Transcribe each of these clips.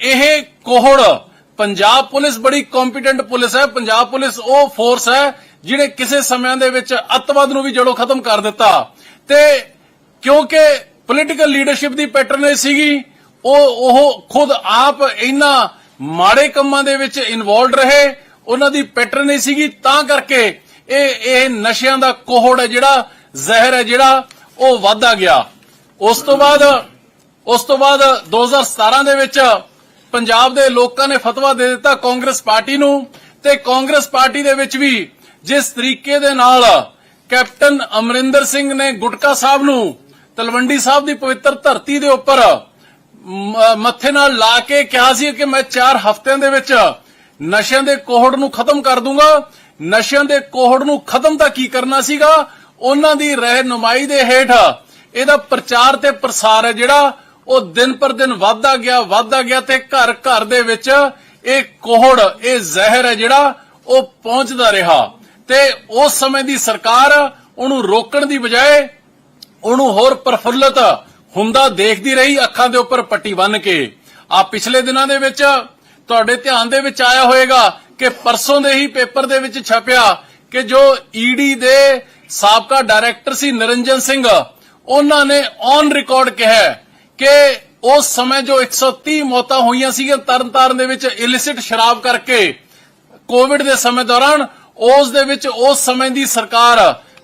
ਇਹ ਕੋਹੜ ਪੰਜਾਬ ਪੁਲਿਸ ਬੜੀ ਕੰਪੀਟੈਂਟ ਪੁਲਿਸ ਹੈ। ਪੰਜਾਬ ਪੁਲਿਸ ਉਹ ਫੋਰਸ ਹੈ ਜਿਹੜੇ ਕਿਸੇ ਸਮਿਆਂ ਦੇ ਵਿੱਚ ਅੱਤਵਾਦ ਨੂੰ ਵੀ ਜੜੋਂ ਖਤਮ ਕਰ ਦਿੱਤਾ। ਤੇ ਕਿਉਂਕਿ ਪੋਲੀਟੀਕਲ ਲੀਡਰਸ਼ਿਪ ਦੀ ਪੈਟਰਨੇਜ ਸੀਗੀ, ਉਹ ਉਹ ਖੁਦ ਆਪ ਇਹਨਾਂ ਮਾੜੇ ਕੰਮਾਂ ਦੇ ਵਿੱਚ ਇਨਵੋਲਡ ਰਹੇ। ਉਹਨਾਂ ਦੀ ਪੈਟਰਨ ਨਹੀਂ ਸੀਗੀ, ਤਾਂ ਕਰਕੇ ਇਹ ਇਹ ਨਸ਼ਿਆਂ ਦਾ ਕੋਹੜ ਹੈ ਜਿਹੜਾ, ਜ਼ਹਿਰ ਹੈ ਜਿਹੜਾ, ਉਹ ਵਧਦਾ ਗਿਆ। ਉਸ ਤੋਂ ਬਾਅਦ, ਉਸ ਤੋਂ ਬਾਅਦ 2017 ਦੇ ਵਿੱਚ ਪੰਜਾਬ ਦੇ ਲੋਕਾਂ ਨੇ ਫਤਵਾ ਦੇ ਦਿੱਤਾ ਕਾਂਗਰਸ ਪਾਰਟੀ ਨੂੰ ਤੇ ਕਾਂਗਰਸ ਪਾਰਟੀ ਦੇ ਵਿੱਚ ਵੀ ਜਿਸ ਤਰੀਕੇ ਦੇ ਨਾਲ ਕੈਪਟਨ ਅਮਰਿੰਦਰ ਸਿੰਘ ਨੇ ਗੁਟਕਾ ਸਾਹਿਬ ਨੂੰ ਤਲਵੰਡੀ ਸਾਹਿਬ ਦੀ ਪਵਿੱਤਰ ਧਰਤੀ ਦੇ ਉੱਪਰ ਮੱਥੇ ਨਾਲ ਲਾ ਕੇ ਕਿਹਾ ਸੀ ਕਿ ਮੈਂ 4 ਹਫ਼ਤਿਆਂ ਦੇ ਵਿੱਚ ਨਸ਼ਿਆਂ ਦੇ ਕੋਹੜ ਨੂੰ ਖਤਮ ਕਰ ਦੂੰਗਾ। ਨਸ਼ਿਆਂ ਦੇ ਕੋਹੜ ਨੂੰ ਖਤਮ ਤਾਂ ਕੀ ਕਰਨਾ ਸੀਗਾ? ਉਹਨਾਂ ਦੀ ਰਹਿਨੁਮਾਈ ਦੇ ਹੇਠ ਇਹਦਾ ਪ੍ਰਚਾਰ ਤੇ ਪ੍ਰਸਾਰ ਹੈ ਜਿਹੜਾ ਉਹ ਦਿਨ ਪਰ ਦਿਨ ਵਧਦਾ ਗਿਆ, ਵੱਧਦਾ ਗਿਆ ਤੇ ਘਰ ਘਰ ਦੇ ਵਿੱਚ ਇਹ ਕੋਹੜ, ਇਹ ਜ਼ਹਿਰ ਹੈ ਜਿਹੜਾ ਉਹ ਪਹੁੰਚਦਾ ਰਿਹਾ। ਤੇ ਉਸ ਸਮੇਂ ਦੀ ਸਰਕਾਰ ਉਹਨੂੰ ਰੋਕਣ ਦੀ ਬਜਾਏ ਉਹਨੂੰ ਹੋਰ ਪ੍ਰਫੁੱਲਤ ਹੁੰਦਾ ਦੇਖਦੀ ਰਹੀ, ਅੱਖਾਂ ਦੇ ਉੱਪਰ ਪੱਟੀ ਬੰਨ ਕੇ। ਆ ਪਿਛਲੇ ਦਿਨਾਂ ਦੇ ਵਿੱਚ ਤੁਹਾਡੇ ਧਿਆਨ ਦੇ ਵਿੱਚ ਆਇਆ ਹੋਵੇਗਾ ਕਿ ਪਰਸੋਂ ਦੇ ਹੀ ਪੇਪਰ ਦੇ ਵਿੱਚ ਛਪਿਆ ਕਿ ਜੋ ਈਡੀ ਦੇ ਸਾਬਕਾ ਡਾਇਰੈਕਟਰ ਸੀ ਨਿਰੰਜਨ ਸਿੰਘ, ਉਹਨਾਂ ਨੇ ਔਨ ਰਿਕਾਰਡ ਕਿਹਾ ਕਿ ਉਸ ਸਮੇਂ ਜੋ 130 ਮੌਤਾਂ ਹੋਈਆਂ ਸੀਗੀਆਂ ਤਰਨਤਾਰਨ ਦੇ ਵਿੱਚ ਇਲਿਸਿਟ ਸ਼ਰਾਬ ਕਰਕੇ ਕੋਵਿਡ ਦੇ ਸਮੇਂ ਦੌਰਾਨ, ਉਸ ਦੇ ਵਿੱਚ ਉਸ ਸਮੇਂ ਦੀ ਸਰਕਾਰ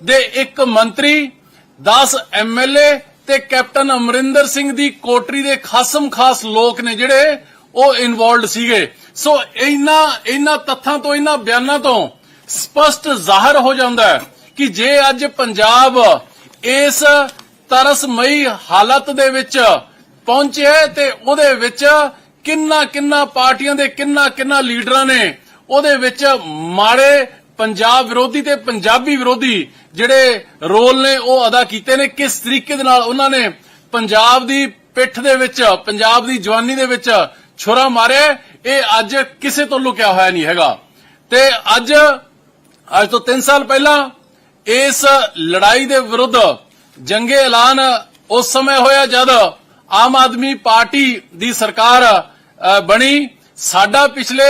ਦੇ ਇੱਕ ਮੰਤਰੀ 10 ਐਮਐਲਏ ਤੇ ਕੈਪਟਨ ਅਮਰਿੰਦਰ ਸਿੰਘ ਦੀ ਕੋਟਰੀ ਦੇ ਖਾਸਮ ਖਾਸ ਲੋਕ ਨੇ ਜਿਹੜੇ ਉਹ ਇਨਵੋਲਡ ਸੀਗੇ। ਸੋ ਇਹਨਾਂ ਇਹਨਾਂ ਤੱਥਾਂ ਤੋਂ, ਇਹਨਾਂ ਬਿਆਨਾਂ ਤੋਂ ਸਪਸ਼ਟ ਜ਼ਾਹਰ ਹੋ ਜਾਂਦਾ ਹੈ ਕਿ ਜੇ ਅੱਜ ਪੰਜਾਬ ਇਸ ਤਰਸਮਈ ਹਾਲਤ ਦੇ ਵਿੱਚ ਪਹੁੰਚੇ ਤੇ ਉਹਦੇ ਵਿੱਚ ਕਿੰਨਾ ਕਿੰਨਾ ਪਾਰਟੀਆਂ ਦੇ ਕਿੰਨਾ ਕਿੰਨਾ ਲੀਡਰਾਂ ਨੇ ਉਹਦੇ ਵਿੱਚ ਮਾੜੇ ਪੰਜਾਬ ਵਿਰੋਧੀ ਤੇ ਪੰਜਾਬੀ ਵਿਰੋਧੀ ਜਿਹੜੇ ਰੋਲ ਨੇ ਉਹ ਅਦਾ ਕੀਤੇ ਨੇ। ਕਿਸ ਤਰੀਕੇ ਦੇ ਨਾਲ ਉਹਨਾਂ ਨੇ ਪੰਜਾਬ ਦੀ ਪਿੱਠ ਦੇ ਵਿੱਚ, ਪੰਜਾਬ ਦੀ ਜਵਾਨੀ ਦੇ ਵਿੱਚ ਛੁਰਾ ਮਾਰਿਆ ਇਹ ਅੱਜ ਕਿਸੇ ਤੋਂ ਲੁਕਿਆ ਹੋਇਆ ਨਹੀਂ ਹੈਗਾ। ਤੇ ਅੱਜ ਅੱਜ ਤੋਂ 3 ਸਾਲ ਪਹਿਲਾਂ ਇਸ ਲੜਾਈ ਦੇ ਵਿਰੁੱਧ ਜੰਗੇ ਐਲਾਨ ਉਸ ਸਮੇਂ ਹੋਇਆ ਜਦ ਆਮ ਆਦਮੀ ਪਾਰਟੀ ਦੀ ਸਰਕਾਰ ਬਣੀ। ਸਾਡਾ ਪਿਛਲੇ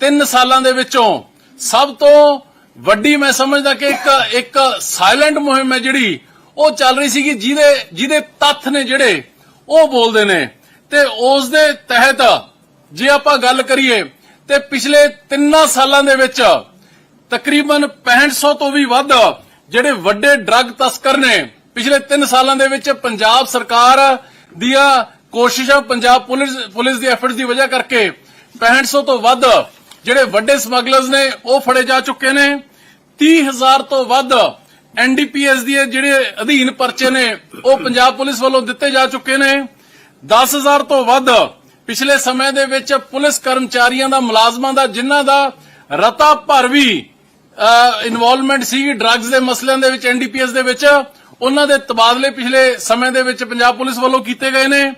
3 ਸਾਲਾਂ ਦੇ ਵਿੱਚੋਂ ਸਭ ਤੋਂ ਵੱਡੀ ਮੈਂ ਸਮਝਦਾ ਕਿ ਇੱਕ ਇੱਕ ਸਾਇਲੈਂਟ ਮੁਹਿੰਮ ਹੈ ਜਿਹੜੀ ਉਹ ਚੱਲ ਰਹੀ ਸੀਗੀ, ਜਿਹਦੇ ਜਿਹਦੇ ਤੱਥ ਨੇ ਜਿਹੜੇ ਉਹ ਬੋਲਦੇ ਨੇ। ਤੇ ਉਸ ਦੇ ਤਹਿਤ ਜੇ ਆਪਾਂ ਗੱਲ ਕਰੀਏ, ਤੇ ਪਿਛਲੇ 3 ਸਾਲਾਂ ਦੇ ਵਿੱਚ ਤਕਰੀਬਨ 6500 ਤੋਂ ਵੀ ਵੱਧ ਜਿਹੜੇ ਵੱਡੇ ਡਰੱਗ ਤਸਕਰ ਨੇ ਪਿਛਲੇ 3 ਸਾਲਾਂ ਦੇ ਵਿੱਚ ਪੰਜਾਬ ਸਰਕਾਰ ਦੀਆਂ ਕੋਸ਼ਿਸ਼ਾਂ, ਪੰਜਾਬ ਪੁਲਿਸ ਪੁਲਿਸ ਦੀ ਐਫਰਟਸ ਦੀ ਵਜ੍ਹਾ ਕਰਕੇ 6500 ਤੋਂ ਵੱਧ ਜਿਹੜੇ ਵੱਡੇ ਸਮਗਲਰਸ ਨੇ, ਉਹ ਫੜੇ ਜਾ ਚੁੱਕੇ ਨੇ। 30000 ਤੋਂ ਵੱਧ ਐਨਡੀਪੀਐਸ ਦੇ ਜਿਹੜੇ ਅਧੀਨ ਪਰਚੇ ਨੇ, ਉਹ ਪੰਜਾਬ ਪੁਲਿਸ ਵੱਲੋਂ ਦਿੱਤੇ ਜਾ ਚੁੱਕੇ ਨੇ। 10000 ਤੋਂ ਵੱਧ ਪਿਛਲੇ ਸਮੇਂ ਦੇ ਵਿੱਚ ਪੁਲਿਸ ਕਰਮਚਾਰੀਆਂ ਦਾ, ਮੁਲਾਜ਼ਮਾਂ ਦਾ, ਜਿਨ੍ਹਾਂ ਦਾ ਰਤਾ ਭਰ ਵੀ ਇਨਵੋਲਵਮੈਂਟ ਸੀ ਡਰੱਗਸ ਦੇ ਮਸਲਿਆਂ ਦੇ ਵਿੱਚ ਐਨਡੀਪੀਐਸ ਦੇ ਵਿੱਚ ਉਹਨਾਂ ਦੇ ਤਬਾਦਲੇ ਪਿਛਲੇ ਸਮੇਂ ਦੇ ਵਿੱਚ ਪੰਜਾਬ ਪੁਲਿਸ ਵੱਲੋਂ ਕੀਤੇ ਗਏ ਨੇ।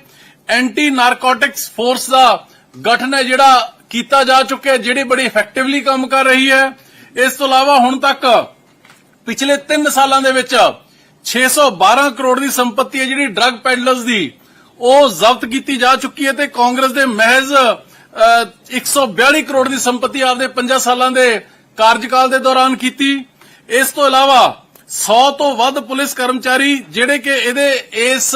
ਐਂਟੀ ਨਾਰਕੋਟਿਕਸ ਫੋਰਸ ਦਾ ਗਠਨ ਹੈ ਜਿਹੜਾ ਕੀਤਾ ਜਾ ਚੁੱਕਿਆ ਜਿਹੜੀ ਬੜੀ ਇਫੈਕਟਿਵਲੀ ਕੰਮ ਕਰ ਰਹੀ ਹੈ। ਇਸ ਤੋਂ ਇਲਾਵਾ ਹੁਣ ਤੱਕ ਪਿਛਲੇ 3 ਸਾਲਾਂ ਦੇ ਵਿੱਚ 612 ਕਰੋੜ ਦੀ ਸੰਪਤੀ ਹੈ ਜਿਹੜੀ ਡਰੱਗ ਪੈਡਲਰਸ ਦੀ ਉਹ ਜ਼ਬਤ ਕੀਤੀ ਜਾ ਚੁੱਕੀ ਹੈ ਤੇ ਕਾਂਗਰਸ ਦੇ ਮਹਿਜ਼ ਅਹ, 142 ਕਰੋੜ ਦੀ ਸੰਪਤੀ ਆਪਦੇ 5 ਸਾਲਾਂ ਦੇ ਕਾਰਜਕਾਲ ਦੇ ਦੌਰਾਨ ਕੀਤੀ। ਇਸ ਤੋਂ ਇਲਾਵਾ 100 ਤੋਂ ਵੱਧ ਪੁਲਿਸ ਕਰਮਚਾਰੀ ਜਿਹੜੇ ਕਿ ਇਹਦੇ ਇਸ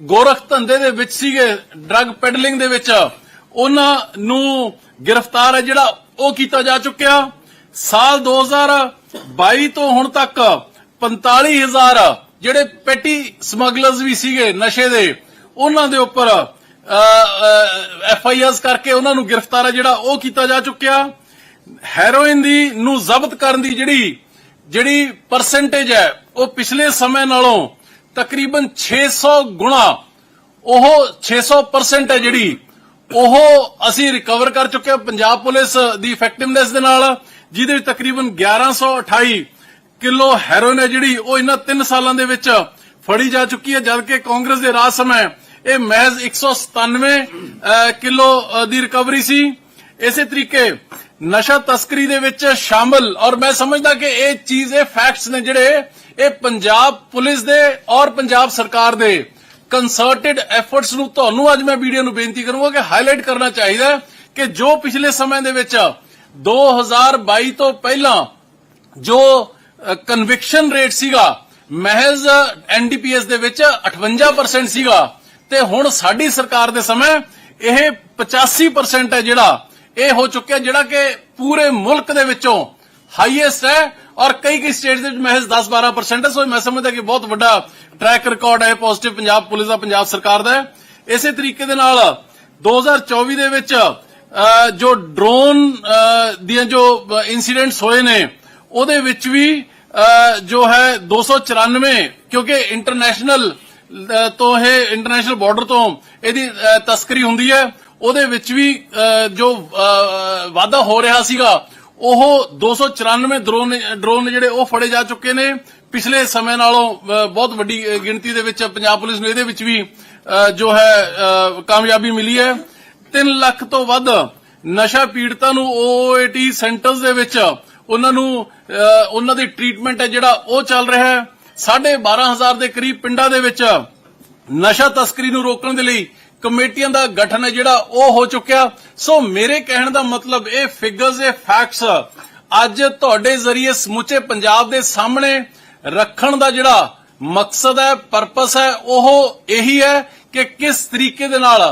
ਗੋਰਖ ਧੰਦੇ ਦੇ ਵਿੱਚ ਸੀਗੇ ਡਰੱਗ ਪੈਡਲਿੰਗ ਦੇ ਵਿੱਚ, ਉਹਨਾਂ ਨੂੰ ਗ੍ਰਿਫਤਾਰ ਹੈ ਜਿਹੜਾ ਉਹ ਕੀਤਾ ਜਾ ਚੁੱਕਿਆ। ਸਾਲ 2022 ਤੋਂ ਹੁਣ ਤੱਕ 45000 ਜਿਹੜੇ ਪੈਟੀ ਸਮਗਲਰਸ ਵੀ ਸੀਗੇ ਨਸ਼ੇ ਦੇ, ਉਹਨਾਂ ਦੇ ਉੱਪਰ ਐਫ ਆਈ ਆਰ ਕਰਕੇ ਉਹਨਾਂ ਨੂੰ ਗ੍ਰਿਫਤਾਰ ਹੈ ਜਿਹੜਾ ਉਹ ਕੀਤਾ ਜਾ ਚੁੱਕਿਆ। ਹੈਰੋਇਨ ਦੀ ਨੂੰ ਜ਼ਬਤ ਕਰਨ ਦੀ ਜਿਹੜੀ ਜਿਹੜੀ ਪਰਸੈਂਟੇਜ ਹੈ ਉਹ ਪਿਛਲੇ ਸਮੇਂ ਨਾਲੋਂ ਤਕਰੀਬਨ 600 ਗੁਣਾ ਉਹ 600% ਹੈ ਜਿਹੜੀ ਉਹ ਅਸੀਂ ਰਿਕਵਰ ਕਰ ਚੁੱਕੇ ਹਾਂ ਪੰਜਾਬ ਪੁਲਿਸ ਦੀ ਇਫੈਕਟਿਵਨੈਸ ਦੇ ਨਾਲ ਜਿਹਦੇ ਵਿੱਚ ਤਕਰੀਬਨ 1128 ਕਿਲੋ ਹੈਰੋਇਨ ਹੈ ਜਿਹੜੀ ਉਹ ਇਹਨਾਂ 3 ਸਾਲਾਂ ਦੇ ਵਿੱਚ ਫੜੀ ਜਾ ਚੁੱਕੀ ਹੈ ਜਦਕਿ ਕਾਂਗਰਸ ਦੇ ਰਾਜ ਸਮੇਂ ਇਹ ਮਹਿਜ਼ 197 ਅਹ, ਕਿਲੋ ਦੀ ਰਿਕਵਰੀ ਸੀ। ਇਸੇ ਤਰੀਕੇ ਨਸ਼ਾ ਤਸਕਰੀ ਦੇ ਵਿੱਚ ਸ਼ਾਮਲ। ਔਰ ਮੈਂ ਸਮਝਦਾ ਕਿ ਇਹ ਚੀਜ਼, ਇਹ ਫੈਕਟਸ ਨੇ ਜਿਹੜੇ ਇਹ ਪੰਜਾਬ ਪੁਲਿਸ ਦੇ ਔਰ ਪੰਜਾਬ ਸਰਕਾਰ ਦੇ ਕੰਸਰਟਡ ਐਫਰਟਸ ਨੂੰ ਤੁਹਾਨੂੰ ਅੱਜ ਮੈਂ ਵੀਡੀਓ ਨੂੰ ਬੇਨਤੀ ਕਰੂੰਗਾ ਕਿ ਹਾਈਲਾਈਟ ਕਰਨਾ ਚਾਹੀਦਾ ਕਿ ਜੋ ਪਿਛਲੇ ਸਮੇਂ ਦੇ ਵਿੱਚ 2022 ਤੋਂ ਪਹਿਲਾਂ ਜੋ ਕਨਵਿਕਸ਼ਨ ਰੇਟ ਸੀਗਾ, ਮਹਿਜ਼ ਐਨਡੀਪੀਐਸ ਦੇ ਵਿੱਚ 58% ਸੀਗਾ ਤੇ ਹੁਣ ਸਾਡੀ ਸਰਕਾਰ ਦੇ ਸਮੇਂ ਇਹ 85% ਹੈ ਜਿਹੜਾ ਇਹ ਹੋ ਚੁੱਕਿਆ ਜਿਹੜਾ ਕਿ ਪੂਰੇ ਮੁਲਕ ਦੇ ਵਿੱਚੋਂ ਹਾਈਐਸਟ ਹੈ ਔਰ ਕਈ ਕਈ ਸਟੇਟਸ ਦੇ ਵਿੱਚ ਮਹਿਜ਼ 10-12% ਹੈ, ਸੋ ਮੈਂ ਸਮਝਦਾ ਕਿ ਬਹੁਤ ਵੱਡਾ ਟਰੈਕ ਰਿਕਾਰਡ ਹੈ ਪੋਜ਼ਿਟਿਵ ਪੰਜਾਬ ਪੁਲਿਸ ਦਾ, ਪੰਜਾਬ ਸਰਕਾਰ ਦਾ ਇਸੇ ਤਰੀਕੇ ਦੇ ਨਾਲ 2024 ਦੇ ਵਿੱਚ ਜੋ ਡਰੋਨ ਦੀਆਂ ਜੋ ਇਨਸੀਡੈਂਟਸ ਹੋਏ ਨੇ, ਉਹਦੇ ਵਿੱਚ ਵੀ ਜੋ ਹੈ 294 ਕਿਉਂਕਿ ਇੰਟਰਨੈਸ਼ਨਲ ਤੋਂ ਇਹ ਇੰਟਰਨੈਸ਼ਨਲ ਬਾਰਡਰ ਤੋਂ ਇਹਦੀ ਤਸਕਰੀ ਹੁੰਦੀ ਹੈ। ਉਹਦੇ ਵਿੱਚ ਵੀ ਜੋ ਅਹ, ਵਾਧਾ ਹੋ ਰਿਹਾ ਸੀਗਾ ਉਹ 294 ਡਰੋਨ ਡਰੋਨ ਜਿਹੜੇ ਉਹ ਫੜੇ ਜਾ ਚੁੱਕੇ ਨੇ। ਪਿਛਲੇ ਸਮੇਂ ਨਾਲੋਂ ਬਹੁਤ ਵੱਡੀ ਗਿਣਤੀ ਦੇ ਵਿੱਚ ਪੰਜਾਬ ਪੁਲਿਸ ਨੂੰ ਇਹਦੇ ਵਿੱਚ ਵੀ ਜੋ ਹੈ ਕਾਮਯਾਬੀ ਮਿਲੀ ਹੈ। 3 ਲੱਖ ਤੋਂ ਵੱਧ ਨਸ਼ਾ ਪੀੜਤਾਂ ਨੂੰ ਓਏਟੀ ਸੈਂਟਰਸ ਦੇ ਵਿੱਚ ਉਹਨਾਂ ਨੂੰ ਉਹਨਾਂ ਦੀ ਟ੍ਰੀਟਮੈਂਟ ਹੈ ਜਿਹੜਾ ਉਹ ਚੱਲ ਰਿਹਾ ਹੈ। 12500 ਦੇ ਕਰੀਬ ਪਿੰਡਾਂ ਦੇ ਵਿੱਚ ਨਸ਼ਾ ਤਸਕਰੀ ਨੂੰ ਰੋਕਣ ਦੇ ਲਈ ਕਮੇਟੀਆਂ ਦਾ ਗਠਨ ਹੈ ਜਿਹੜਾ ਉਹ ਹੋ ਚੁੱਕਿਆ। ਸੋ ਮੇਰੇ ਕਹਿਣ ਦਾ ਮਤਲਬ ਇਹ ਫਿਗਰਸ ਇਹ ਫੈਕਟਸ ਅੱਜ ਤੁਹਾਡੇ ਜ਼ਰੀਏ ਸਮੁੱਚੇ ਪੰਜਾਬ ਦੇ ਸਾਹਮਣੇ ਰੱਖਣ ਦਾ ਜਿਹੜਾ ਮਕਸਦ ਹੈ ਪਰਪਸ ਹੈ, ਉਹ ਇਹੀ ਹੈ ਕਿ ਕਿਸ ਤਰੀਕੇ ਦੇ ਨਾਲ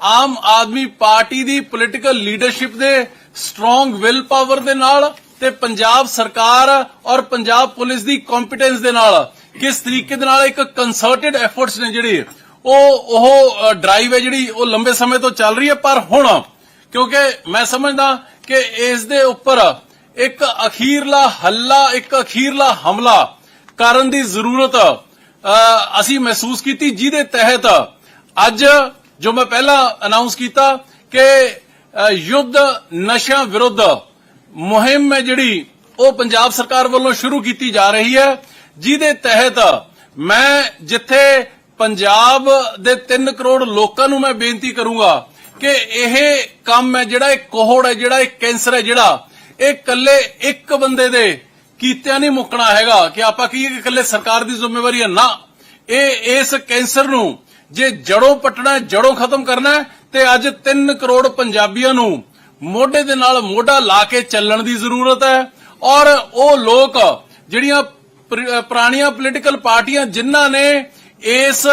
ਆਮ ਆਦਮੀ ਪਾਰਟੀ ਦੀ ਪੋਲਿਟੀਕਲ ਲੀਡਰਸ਼ਿਪ ਦੇ ਸਟਰੋਂਗ ਵਿਲ ਪਾਵਰ ਦੇ ਨਾਲ ਤੇ ਪੰਜਾਬ ਸਰਕਾਰ ਔਰ ਪੰਜਾਬ ਪੁਲਿਸ ਦੀ ਕੰਪੀਟੈਂਸ ਦੇ ਨਾਲ ਕਿਸ ਤਰੀਕੇ ਦੇ ਨਾਲ ਇੱਕ ਕੰਸਰਟਡ ਐਫਰਟਸ ਨੇ ਜਿਹੜੇ ਉਹ ਉਹ ਡਰਾਈਵ ਹੈ ਜਿਹੜੀ ਉਹ ਲੰਬੇ ਸਮੇਂ ਤੋਂ ਚੱਲ ਰਹੀ ਹੈ ਪਰ ਹੁਣ ਕਿਉਂਕਿ ਮੈਂ ਸਮਝਦਾ ਕਿ ਇਸ ਦੇ ਉੱਪਰ ਇੱਕ ਅਖੀਰਲਾ ਹੱਲਾ ਇੱਕ ਅਖੀਰਲਾ ਹਮਲਾ ਕਰਨ ਦੀ ਜ਼ਰੂਰਤ ਅ, ਅਸੀਂ ਮਹਿਸੂਸ ਕੀਤੀ ਜਿਹਦੇ ਤਹਿਤ ਅੱਜ ਜੋ ਮੈਂ ਪਹਿਲਾਂ ਅਨਾਉਂਸ ਕੀਤਾ ਕਿ ਯੁੱਧ ਨਸ਼ਿਆਂ ਵਿਰੁੱਧ ਮੁਹਿੰਮ ਹੈ ਜਿਹੜੀ ਉਹ ਪੰਜਾਬ ਸਰਕਾਰ ਵੱਲੋਂ ਸ਼ੁਰੂ ਕੀਤੀ ਜਾ ਰਹੀ ਹੈ ਜਿਹਦੇ ਤਹਿਤ ਮੈਂ ਜਿੱਥੇ ਪੰਜਾਬ ਦੇ 3 ਕਰੋੜ ਲੋਕਾਂ ਨੂੰ ਮੈਂ ਬੇਨਤੀ ਕਰੂੰਗਾ ਕਿ ਇਹ ਕੰਮ ਹੈ, ਜਿਹੜਾ ਇਹ ਕੋਹੜ ਹੈ, ਜਿਹੜਾ ਇਹ ਕੈਂਸਰ ਹੈ, ਜਿਹੜਾ ਇਹ ਇਕੱਲੇ ਇੱਕ ਬੰਦੇ ਦੇ ਕੀਤਿਆਂ ਨਹੀਂ ਮੁੱਕਣਾ ਹੈਗਾ ਕਿ ਆਪਾਂ ਕਹੀਏ ਕਿ ਇਕੱਲੇ ਸਰਕਾਰ ਦੀ ਜ਼ਿੰਮੇਵਾਰੀ ਹੈ? ਨਾ। ਇਹ ਇਸ ਕੈਂਸਰ ਨੂੰ ਜੇ ਜੜੋਂ ਪਟਣਾ ਹੈ, ਜੜੋਂ ਖਤਮ ਕਰਨਾ ਤੇ ਅੱਜ 3 ਕਰੋੜ ਪੰਜਾਬੀਆਂ ਨੂੰ ਮੋਢੇ ਦੇ ਨਾਲ ਮੋਢਾ ਲਾ ਕੇ ਚੱਲਣ ਦੀ ਜ਼ਰੂਰਤ ਹੈ। ਔਰ ਉਹ ਲੋਕ, ਜਿਹੜੀਆਂ ਪੁਰਾਣੀਆਂ ਪੋਲੀਟੀਕਲ ਪਾਰਟੀਆਂ ਜਿਨ੍ਹਾਂ ਨੇ ਇਸ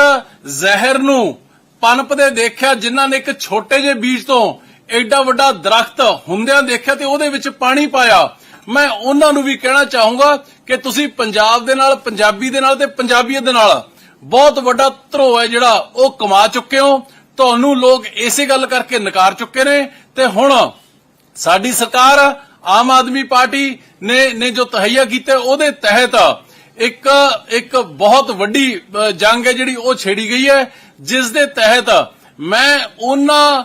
ਜ਼ਹਿਰ ਨੂੰ ਪਨਪਦੇ ਦੇਖਿਆ ਜਿਨ੍ਹਾਂ ਨੇ ਇੱਕ ਛੋਟੇ ਜਿਹੇ ਬੀਜ ਤੋਂ ਐਡਾ ਵੱਡਾ ਦਰਖਤ ਹੁੰਦਿਆਂ ਦੇਖਿਆ ਤੇ ਉਹਦੇ ਵਿੱਚ ਪਾਣੀ ਪਾਇਆ। ਮੈਂ ਉਹਨਾਂ ਨੂੰ ਵੀ ਕਹਿਣਾ ਚਾਹੂੰਗਾ ਕਿ ਤੁਸੀਂ ਪੰਜਾਬ ਦੇ ਨਾਲ, ਪੰਜਾਬੀ ਦੇ ਨਾਲ ਤੇ ਪੰਜਾਬੀਅਤ ਦੇ ਨਾਲ ਬਹੁਤ ਵੱਡਾ ਧਰੋ ਹੈ ਜਿਹੜਾ ਉਹ ਕਮਾ ਚੁੱਕੇ ਹੋ। ਤੁਹਾਨੂੰ ਲੋਕ ਇਸੇ ਗੱਲ ਕਰਕੇ ਨਕਾਰ ਚੁੱਕੇ ਨੇ ਤੇ ਹੁਣ ਸਾਡੀ ਸਰਕਾਰ, ਆਮ ਆਦਮੀ ਪਾਰਟੀ ਨੇ ਨੇ ਜੋ ਤਹਈਆ ਕੀਤਾ ਉਹਦੇ ਤਹਿਤ ਇੱਕ ਇੱਕ ਬਹੁਤ ਵੱਡੀ ਜੰਗ ਹੈ ਜਿਹੜੀ ਉਹ ਛੇੜੀ ਗਈ ਹੈ, ਜਿਸ ਦੇ ਤਹਿਤ ਮੈਂ ਉਹਨਾਂ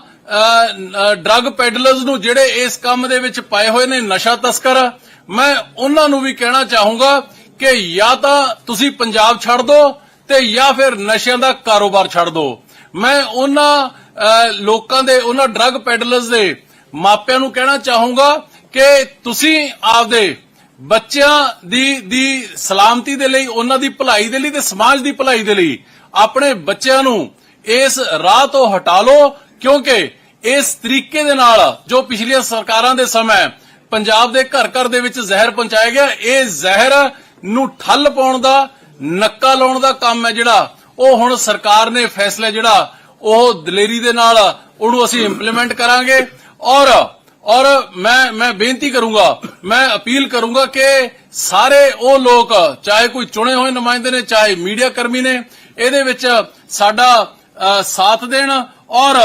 ਡਰੱਗ ਪੈਡਲਰਸ ਨੂੰ ਜਿਹੜੇ ਇਸ ਕੰਮ ਦੇ ਵਿੱਚ ਪਾਏ ਹੋਏ ਨੇ, ਨਸ਼ਾ ਤਸਕਰ, ਮੈਂ ਉਹਨਾਂ ਨੂੰ ਵੀ ਕਹਿਣਾ ਚਾਹੂੰਗਾ ਕਿ ਜਾਂ ਤਾਂ ਤੁਸੀਂ ਪੰਜਾਬ ਛੱਡ ਦਿਓ ਤੇ ਜਾਂ ਫਿਰ ਨਸ਼ਿਆਂ ਦਾ ਕਾਰੋਬਾਰ ਛੱਡ ਦਿਓ ਮੈਂ ਉਹਨਾਂ ਲੋਕਾਂ ਦੇ, ਉਹਨਾਂ ਡਰੱਗ ਪੈਡਲਰਸ ਦੇ ਮਾਪਿਆਂ ਨੂੰ ਕਹਿਣਾ ਚਾਹੂੰਗਾ ਕਿ ਤੁਸੀਂ ਆਪਦੇ ਬੱਚਿਆਂ ਦੀ ਦੀ ਸਲਾਮਤੀ ਦੇ ਲਈ, ਉਹਨਾਂ ਦੀ ਭਲਾਈ ਦੇ ਲਈ ਤੇ ਸਮਾਜ ਦੀ ਭਲਾਈ ਦੇ ਲਈ ਆਪਣੇ ਬੱਚਿਆਂ ਨੂੰ ਇਸ ਰਾਹ ਤੋਂ ਹਟਾ ਲਓ, ਕਿਉਂਕਿ ਇਸ ਤਰੀਕੇ ਦੇ ਨਾਲ ਜੋ ਪਿਛਲੀਆਂ ਸਰਕਾਰਾਂ ਦੇ ਸਮੇਂ ਪੰਜਾਬ ਦੇ ਘਰ ਘਰ ਦੇ ਵਿੱਚ ਜ਼ਹਿਰ ਪਹੁੰਚਾਇਆ ਗਿਆ, ਇਹ ਜ਼ਹਿਰ ਨੂੰ ਠੱਲ ਪਾਉਣ ਦਾ, ਨੱਕਾ ਲਾਉਣ ਦਾ ਕੰਮ ਹੈ ਜਿਹੜਾ, ਉਹ ਹੁਣ ਸਰਕਾਰ ਨੇ ਫੈਸਲਾ ਜਿਹੜਾ, ਉਹ ਦਲੇਰੀ ਦੇ ਨਾਲ ਉਹਨੂੰ ਅਸੀਂ ਇੰਪਲੀਮੈਂਟ ਕਰਾਂਗੇ ਔਰ ਔਰ ਮੈਂ ਮੈਂ ਬੇਨਤੀ ਕਰੂੰਗਾ, ਮੈਂ ਅਪੀਲ ਕਰੂੰਗਾ ਕਿ ਸਾਰੇ ਉਹ ਲੋਕ, ਚਾਹੇ ਕੋਈ ਚੁਣੇ ਹੋਏ ਨੁਮਾਇੰਦੇ ਨੇ, ਚਾਹੇ ਮੀਡੀਆ ਕਰਮੀ ਨੇ, ਇਹਦੇ ਵਿੱਚ ਸਾਡਾ ਸਾਥ ਦੇਣ ਔਰ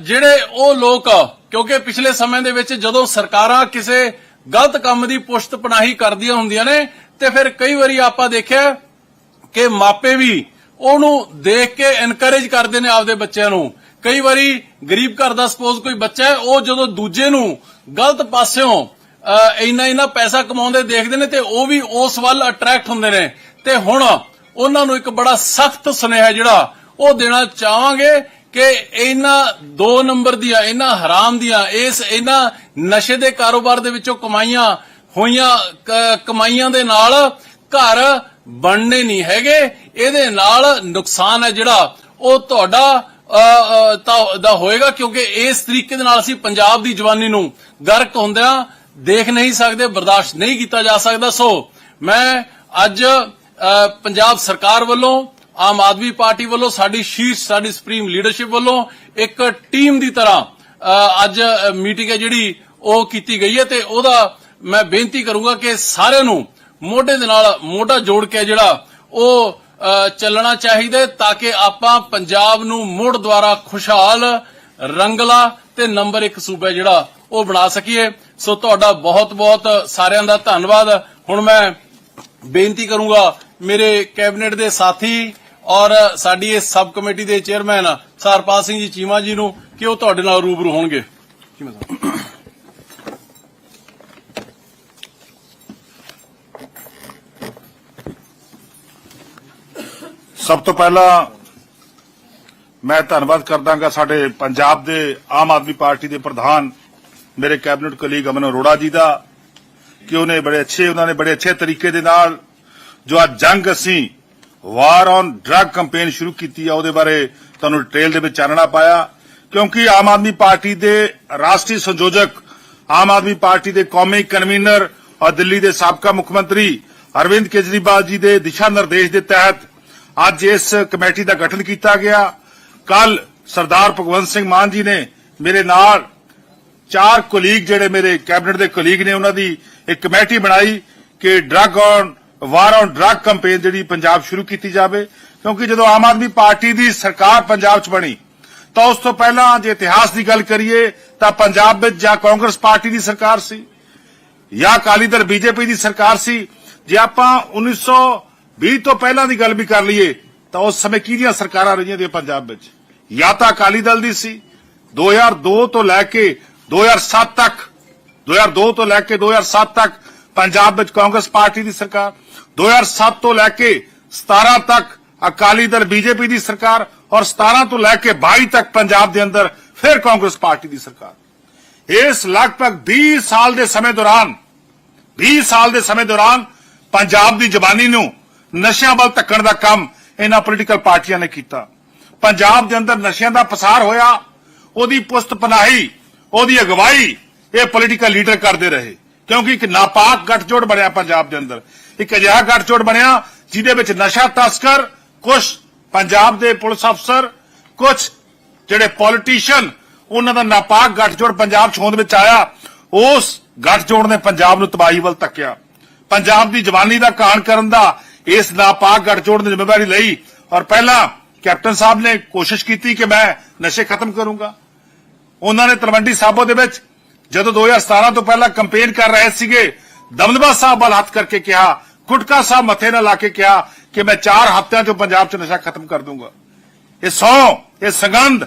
ਜਿਹੜੇ ਉਹ ਲੋਕ, ਕਿਉਂਕਿ ਪਿਛਲੇ ਸਮੇਂ ਦੇ ਵਿੱਚ ਜਦੋਂ ਸਰਕਾਰਾਂ ਕਿਸੇ ਗਲਤ ਕੰਮ ਦੀ ਪੁਸ਼ਤ ਪਨਾਹੀ ਕਰਦੀਆਂ ਹੁੰਦੀਆਂ ਨੇ, ਤੇ ਫਿਰ ਕਈ ਵਾਰੀ ਆਪਾਂ ਦੇਖਿਆ ਕਿ ਮਾਪੇ ਵੀ ਉਹਨੂੰ ਦੇਖ ਕੇ ਐਨਕਰੇਜ ਕਰਦੇ ਨੇ ਆਪਦੇ ਬੱਚਿਆਂ ਨੂੰ। ਕਈ ਵਾਰੀ ਗਰੀਬ ਘਰ ਦਾ ਸਪੋਜ਼ ਕੋਈ ਬੱਚਾ ਹੈ, ਉਹ ਜਦੋਂ ਦੂਜੇ ਨੂੰ ਗਲਤ ਪਾਸਿਓਂ ਇੰਨਾ ਇੰਨਾ ਪੈਸਾ ਕਮਾਉਂਦੇ ਦੇਖਦੇ ਨੇ ਤੇ ਉਹ ਵੀ ਉਸ ਵੱਲ ਅਟਰੈਕਟ ਹੁੰਦੇ ਨੇ। ਤੇ ਹੁਣ ਉਹਨਾਂ ਨੂੰ ਇੱਕ ਬੜਾ ਸਖਤ ਸੁਨੇਹਾ ਜਿਹੜਾ ਉਹ ਦੇਣਾ ਚਾਹਾਂਗੇ ਕਿ ਇਹਨਾਂ ਦੋ ਨੰਬਰ ਦੀਆਂ, ਇਹਨਾਂ ਹਰਾਮ ਦੀਆਂ, ਇਸ ਇਹਨਾਂ ਨਸ਼ੇ ਦੇ ਕਾਰੋਬਾਰ ਦੇ ਵਿੱਚੋਂ ਕਮਾਈਆਂ ਹੋਈਆਂ ਕਮਾਈਆਂ ਦੇ ਨਾਲ ਘਰ ਬਣਨੇ ਨਹੀਂ ਹੈਗੇ। ਇਹਦੇ ਨਾਲ ਨੁਕਸਾਨ ਹੈ ਜਿਹੜਾ ਉਹ ਤੁਹਾਡਾ ਦਾ ਹੋਏਗਾ ਕਿਉਂਕਿ ਇਸ ਤਰੀਕੇ ਦੇ ਨਾਲ ਅਸੀਂ ਪੰਜਾਬ ਦੀ ਜਵਾਨੀ ਨੂੰ ਗਰਕ ਹੁੰਦਿਆਂ ਦੇਖ ਨਹੀਂ ਸਕਦੇ, ਬਰਦਾਸ਼ਤ ਨਹੀਂ ਕੀਤਾ ਜਾ ਸਕਦਾ। ਸੋ ਮੈਂ ਅੱਜ ਪੰਜਾਬ ਸਰਕਾਰ ਵੱਲੋਂ, ਆਮ ਆਦਮੀ ਪਾਰਟੀ ਵੱਲੋਂ, ਸਾਡੀ ਸ਼ੀਰਸ਼, ਸਾਡੀ ਸੁਪਰੀਮ ਲੀਡਰਸ਼ਿਪ ਵੱਲੋਂ ਇੱਕ ਟੀਮ ਦੀ ਤਰ੍ਹਾਂ ਅੱਜ ਮੀਟਿੰਗ ਹੈ ਜਿਹੜੀ ਉਹ ਕੀਤੀ ਗਈ ਹੈ ਤੇ ਉਹਦਾ ਮੈਂ ਬੇਨਤੀ ਕਰੂੰਗਾ ਕਿ ਸਾਰਿਆਂ ਨੂੰ ਮੋਢੇ ਦੇ ਨਾਲ ਮੋਢਾ ਜੋੜ ਕੇ ਜਿਹੜਾ ਉਹ ਚੱਲਣਾ ਚਾਹੀਦਾ ਤਾਂ ਕਿ ਆਪਾਂ ਪੰਜਾਬ ਨੂੰ ਮੁੜ ਦੁਆਰਾ ਖੁਸ਼ਹਾਲ, ਰੰਗਲਾ ਤੇ ਨੰਬਰ 1 ਸੂਬਾ ਜਿਹੜਾ ਉਹ ਬਣਾ ਸਕੀਏ। ਸੋ ਤੁਹਾਡਾ ਬਹੁਤ ਬਹੁਤ ਸਾਰਿਆਂ ਦਾ ਧੰਨਵਾਦ। ਹੁਣ ਮੈਂ ਬੇਨਤੀ ਕਰੂੰਗਾ ਮੇਰੇ ਕੈਬਨਿਟ ਦੇ ਸਾਥੀ ਔਰ ਸਾਡੀ ਇਸ ਸਬ ਕਮੇਟੀ ਦੇ ਚੇਅਰਮੈਨ ਸਰਪਾਲ ਸਿੰਘ ਜੀ ਚੀਮਾ ਜੀ ਨੂੰ ਕਿ ਉਹ ਤੁਹਾਡੇ ਨਾਲ ਰੂਬਰੂ ਹੋਣਗੇ। ਚੀਮਾ ਸਾਹਿਬ। ਸਭ ਤੋਂ ਪਹਿਲਾਂ ਮੈਂ ਧੰਨਵਾਦ ਕਰਦਾਗਾ ਸਾਡੇ ਪੰਜਾਬ ਦੇ ਆਮ ਆਦਮੀ ਪਾਰਟੀ ਦੇ ਪ੍ਰਧਾਨ, ਮੇਰੇ ਕੈਬਨਿਟ ਕਲੀਗ ਅਮਨ ਅਰੋੜਾ ਜੀ ਦਾ, ਕਿ ਉਹਨੇ ਬੜੇ ਅੱਛੇ, ਉਹਨਾਂ ਨੇ ਬੜੇ ਅੱਛੇ ਤਰੀਕੇ ਦੇ ਨਾਲ ਜੋ ਅੱਜ ਜੰਗ ਅਸੀਂ ਵਾਰ ਔਨ ਡਰੱਗ ਕੈਂਪੇਨ ਸ਼ੁਰੂ ਕੀਤੀ ਆ, ਉਹਦੇ ਬਾਰੇ ਤੁਹਾਨੂੰ ਡਿਟੇਲ ਦੇ ਵਿੱਚ ਚਾਨਣਾ ਪਾਇਆ। ਕਿਉਂਕਿ ਆਮ ਆਦਮੀ ਪਾਰਟੀ ਦੇ ਰਾਸ਼ਟਰੀ ਸੰਯੋਜਕ, ਆਮ ਆਦਮੀ ਪਾਰਟੀ ਦੇ ਕੌਮੀ ਕਨਵੀਨਰ ਔਰ ਦਿੱਲੀ ਦੇ ਸਾਬਕਾ ਮੁੱਖ ਮੰਤਰੀ ਅਰਵਿੰਦ ਕੇਜਰੀਵਾਲ ਜੀ ਦੇ ਦਿਸ਼ਾ ਨਿਰਦੇਸ਼ ਦੇ ਤਹਿਤ ਅੱਜ ਇਸ ਕਮੇਟੀ ਦਾ ਗਠਨ ਕੀਤਾ ਗਿਆ। ਕੱਲ ਸਰਦਾਰ ਭਗਵੰਤ ਸਿੰਘ ਮਾਨ ਜੀ ਨੇ ਮੇਰੇ ਨਾਲ ਚਾਰ ਕੋਲੀਗ ਜਿਹੜੇ ਮੇਰੇ ਕੈਬਨਿਟ ਦੇ ਕੋਲੀਗ ਨੇ, ਉਹਨਾਂ ਦੀ ਇੱਕ ਕਮੇਟੀ ਬਣਾਈ ਕਿ drug on war on drug campaign ਜਿਹੜੀ ਪੰਜਾਬ ਸ਼ੁਰੂ ਕੀਤੀ ਜਾਵੇ। ਕਿਉਂਕਿ ਜਦੋਂ ਆਮ ਆਦਮੀ ਪਾਰਟੀ ਦੀ ਸਰਕਾਰ ਪੰਜਾਬ 'ਚ ਬਣੀ, ਤਾਂ ਉਸ ਤੋਂ ਪਹਿਲਾਂ ਜੇ ਇਤਿਹਾਸ ਦੀ ਗੱਲ ਕਰੀਏ, ਤਾਂ ਪੰਜਾਬ ਵਿੱਚ ਜਾਂ ਕਾਂਗਰਸ ਪਾਰਟੀ ਦੀ ਸਰਕਾਰ ਸੀ ਜਾਂ ਅਕਾਲੀ ਦਲ ਬੀਜੇਪੀ ਦੀ ਸਰਕਾਰ ਸੀ। ਜੇ ਆਪਾਂ 1920 ਤੋਂ ਪਹਿਲਾਂ ਦੀ ਗੱਲ ਵੀ ਕਰ ਲਈਏ, ਤਾਂ ਉਸ ਸਮੇਂ ਕਿਹਦੀਆਂ ਸਰਕਾਰਾਂ ਰਹੀਆਂ ਦੀਆਂ ਪੰਜਾਬ ਵਿੱਚ? ਜਾਂ ਤਾਂ ਅਕਾਲੀ ਦਲ ਦੀ ਸੀ। 2002 ਤੋਂ ਲੈ ਕੇ 2007 ਤੱਕ 2002 ਤੋਂ ਲੈ ਕੇ 2007 ਤੱਕ ਪੰਜਾਬ ਵਿੱਚ ਕਾਂਗਰਸ ਪਾਰਟੀ ਦੀ ਸਰਕਾਰ 2007 ਤੋਂ ਲੈ ਕੇ 17 ਤੱਕ ਅਕਾਲੀ ਦਲ ਬੀਜੇਪੀ ਦੀ ਸਰਕਾਰ, ਔਰ 17 ਤੋਂ ਲੈ ਕੇ 22 ਤੱਕ ਪੰਜਾਬ ਦੇ ਅੰਦਰ ਫਿਰ ਕਾਂਗਰਸ ਪਾਰਟੀ ਦੀ ਸਰਕਾਰ। ਇਸ ਲਗਭਗ 20 ਸਾਲ ਦੇ ਸਮੇਂ ਦੌਰਾਨ 20 ਸਾਲ ਦੇ ਸਮੇਂ ਦੌਰਾਨ ਪੰਜਾਬ ਦੀ ਜਵਾਨੀ ਨੂੰ ਨਸ਼ਿਆਂ ਵੱਲ ਧੱਕਣ ਦਾ ਕੰਮ ਇਹਨਾਂ ਪੋਲੀਟੀਕਲ ਪਾਰਟੀਆਂ ਨੇ ਕੀਤਾ। ਪੰਜਾਬ ਦੇ ਅੰਦਰ ਨਸ਼ਿਆਂ ਦਾ ਪਸਾਰ ਹੋਇਆ, ਉਹਦੀ ਪੁਸਤ ਪਨਾਹੀ, ਉਹਦੀ ਅਗਵਾਈ ਇਹ ਪੋਲੀਟੀਕਲ ਲੀਡਰ ਕਰਦੇ ਰਹੇ। ਕਿਉਂਕਿ ਇੱਕ ਨਾਪਾਕ ਗੱਠਜੋੜ ਬਣਿਆ ਪੰਜਾਬ ਦੇ ਅੰਦਰ। ਇੱਕ ਅਜਿਹਾ ਗੱਠਜੋੜ ਬਣਿਆ ਜਿਹਦੇ ਵਿੱਚ ਨਸ਼ਾ ਤਸਕਰ ਕੁਝ ਪੰਜਾਬ ਦੇ ਪੁਲਿਸ ਅਫਸਰ ਕੁਝ ਜਿਹੜੇ ਪੋਲੀਟੀਸ਼ੀਅਨ ਉਹਨਾਂ ਦਾ ਨਾਪਾਕ ਗੱਠਜੋੜ ਪੰਜਾਬ 'ਚ ਹੋਂਦ ਵਿੱਚ ਆਇਆ। ਉਸ ਗੱਠਜੋੜ ਨੇ ਪੰਜਾਬ ਨੂੰ ਤਬਾਹੀ ਵੱਲ ਧੱਕਿਆ। ਪੰਜਾਬ ਦੀ ਜਵਾਨੀ ਦਾ ਕਾਣ ਕਰਨ ਦਾ ਇਸ ਨਾਪਾਕ ਗੱਠਜੋੜ ਨੇ ਜ਼ਿੰਮੇਵਾਰੀ ਲਈ। ਔਰ ਪਹਿਲਾਂ ਕੈਪਟਨ ਸਾਹਿਬ ਨੇ ਕੋਸ਼ਿਸ਼ ਕੀਤੀ ਕਿ ਮੈਂ ਨਸ਼ੇ ਖਤਮ ਕਰੂੰਗਾ। ਉਹਨਾਂ ਨੇ ਤਲਵੰਡੀ ਸਾਬੋ ਦੇ ਵਿੱਚ ਜਦੋਂ 2017 ਤੋਂ ਪਹਿਲਾਂ ਕੰਪੇਨ ਕਰ ਰਹੇ ਸੀਗੇ, ਦਮਦਮਾ ਸਾਹਿਬ ਵੱਲ ਹੱਥ ਕਰਕੇ ਕਿਹਾ, ਗੁਟਕਾ ਸਾਹਿਬ ਮੱਥੇ ਨਾਲ ਲਾ ਕੇ ਕਿਹਾ ਕਿ ਮੈਂ 4 ਹਫ਼ਤਿਆਂ 'ਚ ਪੰਜਾਬ 'ਚ ਨਸ਼ਾ ਖਤਮ ਕਰ ਦੂੰਗਾ। ਇਹ ਸੌ, ਇਹ ਸਗੰਧ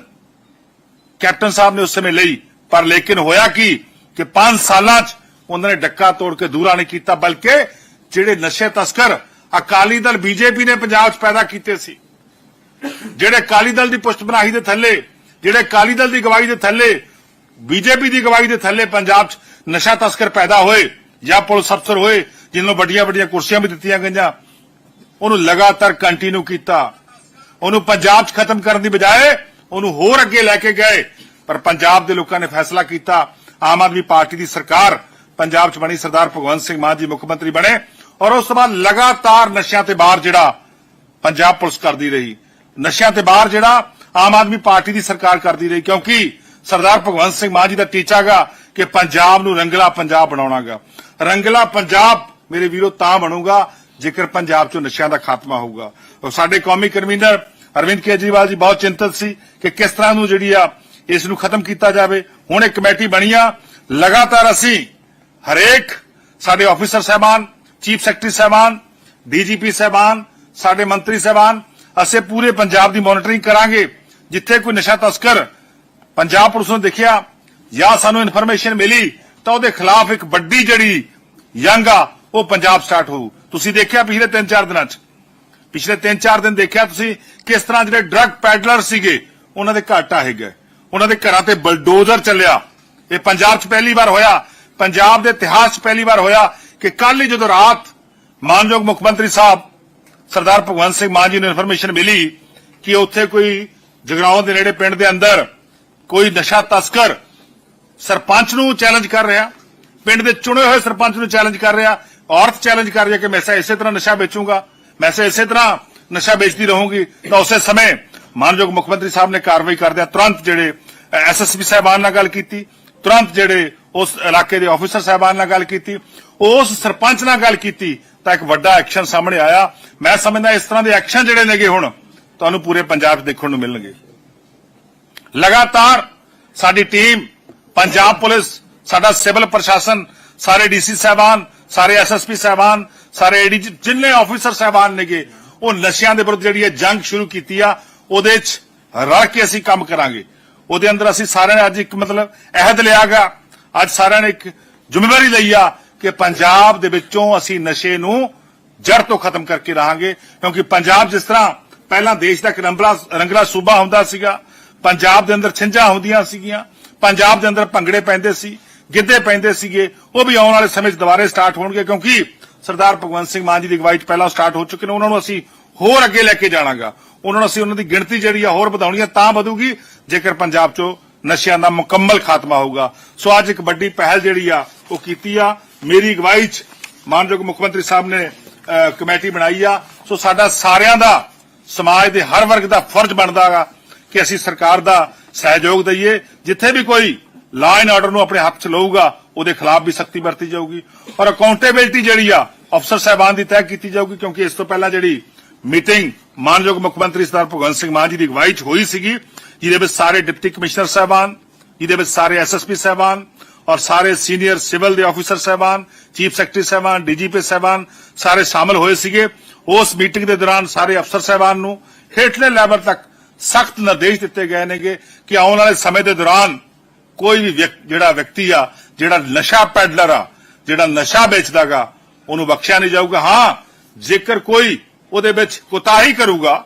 ਕੈਪਟਨ ਸਾਹਿਬ ਨੇ ਉਸ ਸਮੇਂ ਲਈ, ਪਰ ਲੇਕਿਨ ਹੋਇਆ ਕੀ ਕਿ 5 ਸਾਲਾਂ 'ਚ ਉਹਨਾਂ ਨੇ ਡੱਕਾ ਤੋੜ ਕੇ ਦੂਰਾ ਨਹੀਂ ਕੀਤਾ, ਬਲਕਿ ਜਿਹੜੇ ਨਸ਼ੇ ਤਸਕਰ ਅਕਾਲੀ ਦਲ ਬੀਜੇਪੀ ਨੇ ਪੰਜਾਬ 'ਚ ਪੈਦਾ ਕੀਤੇ ਸੀ। ਜਿਹੜੇ ਅਕਾਲੀ ਦਲ ਦੀ ਪੁਸ਼ਤਬਨਾਹੀ ਦੇ ਥੱਲੇ, ਜਿਹੜੇ ਅਕਾਲੀ ਦਲ ਦੀ ਗਵਾਹੀ ਦੇ ਥੱਲੇ, ਬੀਜੇਪੀ ਦੀ ਗਵਾਹੀ ਦੇ ਥੱਲੇ ਪੰਜਾਬ 'ਚ ਨਸ਼ਾ ਤਸਕਰ ਪੈਦਾ ਹੋਏ ਜਾਂ ਪੁਲਿਸ ਅਫਸਰ ਹੋਏ, ਜਿਨ੍ਹਾਂ ਨੂੰ ਵੱਡੀਆਂ ਵੱਡੀਆਂ ਕੁਰਸੀਆਂ ਵੀ ਦਿੱਤੀਆਂ ਗਈਆਂ, ਉਹਨੂੰ ਲਗਾਤਾਰ ਕੰਟੀਨਿਊ ਕੀਤਾ। ਉਹਨੂੰ ਪੰਜਾਬ 'ਚ ਖਤਮ ਕਰਨ ਦੀ ਬਜਾਏ ਉਹਨੂੰ ਹੋਰ ਅੱਗੇ ਲੈ ਕੇ ਗਏ। ਪਰ ਪੰਜਾਬ ਦੇ ਲੋਕਾਂ ਨੇ ਫੈਸਲਾ ਕੀਤਾ, ਆਮ ਆਦਮੀ ਪਾਰਟੀ ਦੀ ਸਰਕਾਰ ਪੰਜਾਬ 'ਚ ਬਣੀ ਸਰਦਾਰ ਭਗਵੰਤ ਸਿੰਘ ਮਾਨ ਜੀ ਮੁੱਖ ਮੰਤਰੀ ਬਣੇ। ਔਰ ਉਸ ਤੋਂ ਬਾਅਦ ਲਗਾਤਾਰ ਨਸ਼ਿਆਂ ਤੇ ਬਾਹਰ ਜਿਹੜਾ ਪੰਜਾਬ ਪੁਲਿਸ ਕਰਦੀ ਰਹੀ। ਨਸ਼ਿਆਂ ਤੇ ਬਾਹਰ ਜਿਹੜਾ ਆਮ ਆਦਮੀ ਪਾਰਟੀ ਦੀ ਸਰਕਾਰ ਕਰਦੀ ਰਹੀ, ਕਿਉਂਕਿ ਸਰਦਾਰ ਭਗਵੰਤ ਸਿੰਘ ਮਾਨ ਜੀ ਦਾ ਟੀਚਾਗਾ ਕਿ ਪੰਜਾਬ ਨੂੰ ਰੰਗਲਾ ਪੰਜਾਬ ਬਣਾਉਣਾਗਾ। ਰੰਗਲਾ ਪੰਜਾਬ ਮੇਰੇ ਵੀਰੋ ਤਾਂ ਬਣੂਗਾ ਜੇਕਰ ਪੰਜਾਬ 'ਚੋਂ ਨਸ਼ਿਆਂ ਦਾ ਖਾਤਮਾ ਹੋਊਗਾ। ਔਰ ਸਾਡੇ ਕੌਮੀ ਕਨਵੀਨਰ ਅਰਵਿੰਦ ਕੇਜਰੀਵਾਲ ਜੀ ਬਹੁਤ ਚਿੰਤਤ ਸੀ ਕਿ ਕਿਸ ਤਰ੍ਹਾਂ ਨੂੰ ਜਿਹੜੀ ਆ ਇਸ ਨੂੰ ਖਤਮ ਕੀਤਾ ਜਾਵੇ। ਹੁਣ ਇੱਕ ਕਮੇਟੀ ਬਣੀ ਆ। ਲਗਾਤਾਰ ਅਸੀਂ ਹਰੇਕ ਸਾਡੇ ਆਫੀਸਰ ਸਹਿਬਾਨ ਚੀਫ ਸੈਕਟਰੀ ਸਹਿਬਾਨ, ਡੀਜੀਪੀ ਸਹਿਬਾਨ, ਸਾਡੇ ਮੰਤਰੀ ਸਹਿਬਾਨ, ਅਸੀਂ ਪੂਰੇ ਪੰਜਾਬ ਦੀ ਮੋਨਿਟਰਿੰਗ ਕਰਾਂਗੇ। ਜਿੱਥੇ ਕੋਈ ਨਸ਼ਾ ਤਸਕਰ ਪੰਜਾਬ ਪੁਲਿਸ ਨੂੰ ਦੇਖਿਆ ਜਾਂ ਸਾਨੂੰ ਇਨਫੋਰਮੇਸ਼ਨ ਮਿਲੀ, ਤਾਂ ਉਹਦੇ ਖਿਲਾਫ ਇੱਕ ਵੱਡੀ ਜਿਹੜੀ ਯੰਗ ਆ, ਉਹ ਪੰਜਾਬ ਸਟਾਰਟ ਹੋਊ। ਤੁਸੀਂ ਦੇਖਿਆ ਪਿਛਲੇ 3-4 ਦਿਨਾਂ 'ਚ? ਪਿਛਲੇ 3-4 ਦਿਨ ਦੇਖਿਆ ਤੁਸੀਂ ਕਿਸ ਤਰ੍ਹਾਂ ਜਿਹੜੇ ਡਰੱਗ ਪੈਡਲਰ ਸੀਗੇ, ਉਹਨਾਂ ਦੇ ਘਰ ਢਾਹੇ ਗਏ। ਉਹਨਾਂ ਦੇ ਘਰਾਂ ਤੇ ਬਲਡੋਜ਼ਰ ਚੱਲਿਆ। ਇਹ ਪੰਜਾਬ 'ਚ ਪਹਿਲੀ ਵਾਰ ਹੋਇਆ, ਪੰਜਾਬ ਦੇ ਇਤਿਹਾਸ 'ਚ ਪਹਿਲੀ ਵਾਰ ਹੋਇਆ। ਕਿ ਕੱਲ ਹੀ ਜਦੋਂ ਰਾਤ ਮਾਨਯੋਗ ਮੁੱਖ ਮੰਤਰੀ ਸਾਹਿਬ ਸਰਦਾਰ ਭਗਵੰਤ ਸਿੰਘ ਮਾਨ ਜੀ ਨੂੰ ਇਨਫੋਰਮੇਸ਼ਨ ਮਿਲੀ ਕਿ ਉੱਥੇ ਕੋਈ ਜਗਰਾਉਂ ਦੇ ਨੇੜੇ ਪਿੰਡ ਦੇ ਅੰਦਰ ਕੋਈ ਨਸ਼ਾ ਤਸਕਰ ਸਰਪੰਚ ਨੂੰ ਚੈਲੰਜ ਕਰ ਰਿਹਾ, ਪਿੰਡ ਦੇ ਚੁਣੇ ਹੋਏ ਸਰਪੰਚ ਨੂੰ ਚੈਲੰਜ ਕਰ ਰਿਹਾ, ਔਰਤ ਚੈਲੰਜ ਕਰ ਰਹੀ ਹੈ ਕਿ ਮੈਂ ਇਸੇ ਤਰ੍ਹਾਂ ਨਸ਼ਾ ਵੇਚੂੰਗਾ, ਮੈਂ ਇਸੇ ਤਰ੍ਹਾਂ ਨਸ਼ਾ ਵੇਚਦੀ ਰਹੂੰਗੀ, ਤਾਂ ਉਸੇ ਸਮੇਂ ਮਾਨਯੋਗ ਮੁੱਖ ਮੰਤਰੀ ਸਾਹਿਬ ਨੇ ਕਾਰਵਾਈ ਕਰਦਿਆਂ ਤੁਰੰਤ ਜਿਹੜੇ ਐਸਐਸਪੀ ਸਾਹਿਬਾਨ ਨਾਲ ਗੱਲ ਕੀਤੀ, ਤੁਰੰਤ ਜਿਹੜੇ ਉਸ ਇਲਾਕੇ ਦੇ ਆਫੀਸਰ ਸਾਹਿਬਾਨ ਨਾਲ ਗੱਲ ਕੀਤੀ, ਉਸ ਸਰਪੰਚ ਨਾਲ ਗੱਲ ਕੀਤੀ, ਤਾਂ ਇੱਕ ਵੱਡਾ ਐਕਸ਼ਨ ਸਾਹਮਣੇ ਆਇਆ। ਮੈਂ ਸਮਝਦਾ ਇਸ ਤਰ੍ਹਾਂ ਦੇ ਐਕਸ਼ਨ ਜਿਹੜੇ ਨੇਗੇ ਹੁਣ, ਤੁਹਾਨੂੰ ਪੂਰੇ ਪੰਜਾਬ 'ਚ ਦੇਖਣ ਨੂੰ ਮਿਲਣਗੇ। ਲਗਾਤਾਰ ਸਾਡੀ ਟੀਮ ਪੰਜਾਬ ਪੁਲਿਸ, ਸਾਡਾ ਸਿਵਲ ਪ੍ਰਸ਼ਾਸਨ, ਸਾਰੇ ਡੀਸੀ ਸਾਹਿਬਾਨ, ਸਾਰੇ ਐਸਐਸਪੀ ਸਾਹਿਬਾਨ, ਸਾਰੇ ਏਡੀ ਜਿੰਨੇ ਆਫੀਸਰ ਸਾਹਿਬਾਨ ਨੇਗੇ, ਉਹ ਨਸ਼ਿਆਂ ਦੇ ਵਿਰੁੱਧ ਜਿਹੜੀ ਹੈ ਜੰਗ ਸ਼ੁਰੂ ਕੀਤੀ ਆ, ਉਹਦੇ 'ਚ ਰਲ ਕੇ ਅਸੀਂ ਕੰਮ ਕਰਾਂਗੇ। ਉਹਦੇ ਅੰਦਰ ਅਸੀਂ ਸਾਰਿਆਂ ਨੇ ਅੱਜ ਇੱਕ ਮਤਲਬ ਅਹਿਦ ਲਿਆਗਾ ਅੱਜ ਸਾਰਿਆਂ ਨੇ ਇੱਕ ਜ਼ਿੰਮੇਵਾਰੀ ਲਈ ਆ ਕਿ ਪੰਜਾਬ ਦੇ ਵਿੱਚੋਂ ਅਸੀਂ ਨਸ਼ੇ ਨੂੰ ਜੜ ਤੋਂ ਖਤਮ ਕਰਕੇ ਰਹਾਂਗੇ ਕਿਉਂਕਿ ਪੰਜਾਬ ਜਿਸ ਤਰ੍ਹਾਂ ਪਹਿਲਾਂ ਦੇਸ਼ ਦਾ ਇੱਕ ਰੰਗਲਾ ਰੰਗਲਾ ਸੂਬਾ ਹੁੰਦਾ ਸੀਗਾ, ਪੰਜਾਬ ਦੇ ਅੰਦਰ ਛਿੰਝਾਂ ਹੁੰਦੀਆਂ ਸੀਗੀਆਂ, ਪੰਜਾਬ ਦੇ ਅੰਦਰ ਭੰਗੜੇ ਪੈਂਦੇ ਸੀ, ਗਿੱਧੇ ਪੈਂਦੇ ਸੀਗੇ, ਉਹ ਵੀ ਆਉਣ ਵਾਲੇ ਸਮੇਂ 'ਚ ਦੁਬਾਰੇ ਸਟਾਰਟ ਹੋਣਗੇ ਕਿਉਂਕਿ ਸਰਦਾਰ ਭਗਵੰਤ ਸਿੰਘ ਮਾਨ ਜੀ ਦੀ ਅਗਵਾਈ 'ਚ ਪਹਿਲਾਂ ਸਟਾਰਟ ਹੋ ਚੁੱਕੇ ਨੇ, ਉਹਨਾਂ ਨੂੰ ਅਸੀਂ ਹੋਰ ਅੱਗੇ ਲੈ ਕੇ ਜਾਣਾਗਾ। ਉਹਨਾਂ ਨੂੰ ਅਸੀਂ ਉਹਨਾਂ ਦੀ ਗਿਣਤੀ ਜਿਹੜੀ ਆ ਹੋਰ ਵਧਾਉਣੀ ਆ ਤਾਂ ਵਧੂਗੀ, ਜੇਕਰ ਪੰਜਾਬ 'ਚੋਂ ਨਸ਼ਿਆਂ ਦਾ ਮੁਕੰਮਲ ਖਾਤਮਾ ਹੋਊਗਾ। ਸੋ ਅੱਜ ਇੱਕ ਵੱਡੀ ਪਹਿਲ ਜਿਹੜੀ ਆ, ਉਹ ਕੀਤੀ ਆ। ਮੇਰੀ ਅਗਵਾਈ 'ਚ ਮਾਨਯੋਗ ਮੁੱਖ ਮੰਤਰੀ ਸਾਹਿਬ ਨੇ ਕਮੇਟੀ ਬਣਾਈ ਆ। ਸੋ ਸਾਡਾ ਸਾਰਿਆਂ ਦਾ, ਸਮਾਜ ਦੇ ਹਰ ਵਰਗ ਦਾ ਫਰਜ਼ ਬਣਦਾ ਹੈਗਾ ਕਿ ਅਸੀਂ ਸਰਕਾਰ ਦਾ ਸਹਿਯੋਗ ਦਈਏ। ਜਿੱਥੇ ਵੀ ਕੋਈ ਲਾ ਐਂਡ ਆਰਡਰ ਨੂੰ ਆਪਣੇ ਹੱਥ 'ਚ ਲਊਗਾ, ਉਹਦੇ ਖਿਲਾਫ ਵੀ ਸਖਤੀ ਵਰਤੀ ਜਾਊਗੀ। ਔਰ ਅਕਾਊਂਟੇਬਿਲਟੀ ਜਿਹੜੀ ਆ ਅਫਸਰ ਸਾਹਿਬਾਨ ਦੀ ਤੈਅ ਕੀਤੀ ਜਾਊਗੀ, ਕਿਉਂਕਿ ਇਸ ਤੋਂ ਪਹਿਲਾਂ ਜਿਹੜੀ ਮੀਟਿੰਗ ਮਾਨਯੋਗ ਮੁੱਖ ਮੰਤਰੀ ਸਰਦਾਰ ਭਗਵੰਤ ਸਿੰਘ ਮਾਨ ਜੀ ਦੀ ਅਗਵਾਈ 'ਚ ਹੋਈ ਸੀਗੀ ਜਿਹਦੇ ਵਿੱਚ ਸਾਰੇ ਡਿਪਟੀ ਕਮਿਸ਼ਨਰ ਸਾਹਿਬਾਨ ਜਿਹਦੇ ਵਿੱਚ ਸਾਰੇ ਐਸਐਸਪੀ ਸਾਹਿਬਾਨ ਔਰ ਸਾਰੇ ਸੀਨੀਅਰ ਸਿਵਲ ਦੇ ਆਫੀਸਰ ਸਾਹਿਬਾਨ ਚੀਫ ਸੈਕਟਰੀ ਸਾਹਿਬਾਨ ਡੀਜੀਪੀ ਸਾਹਿਬਾਨ ਸਾਰੇ ਸ਼ਾਮਲ ਹੋਏ ਸੀਗੇ ਉਸ ਮੀਟਿੰਗ ਦੇ ਦੌਰਾਨ ਸਾਰੇ ਅਫਸਰ ਸਾਹਿਬਾਨ ਨੂੰ ਹੇਠਲੇ ਲੈਵਲ ਤੱਕ ਸਖਤ ਨਿਰਦੇਸ਼ ਦਿੱਤੇ ਗਏ ਨੇਗੇ ਕਿ ਆਉਣ ਵਾਲੇ ਸਮੇਂ ਦੇ ਦੌਰਾਨ ਕੋਈ ਵੀ ਜਿਹੜਾ ਵਿਅਕਤੀ ਆ ਜਿਹੜਾ ਨਸ਼ਾ ਪੈਡਲਰ ਆ ਜਿਹੜਾ ਨਸ਼ਾ ਵੇਚਦਾਗਾ ਉਹਨੂੰ ਬਖਸ਼ਿਆ ਨਹੀਂ ਜਾਊਗਾ ਹਾਂ ਜੇਕਰ ਕੋਈ ਉਹਦੇ ਵਿੱਚ ਕੁਤਾਹੀ ਕਰੂਗਾ,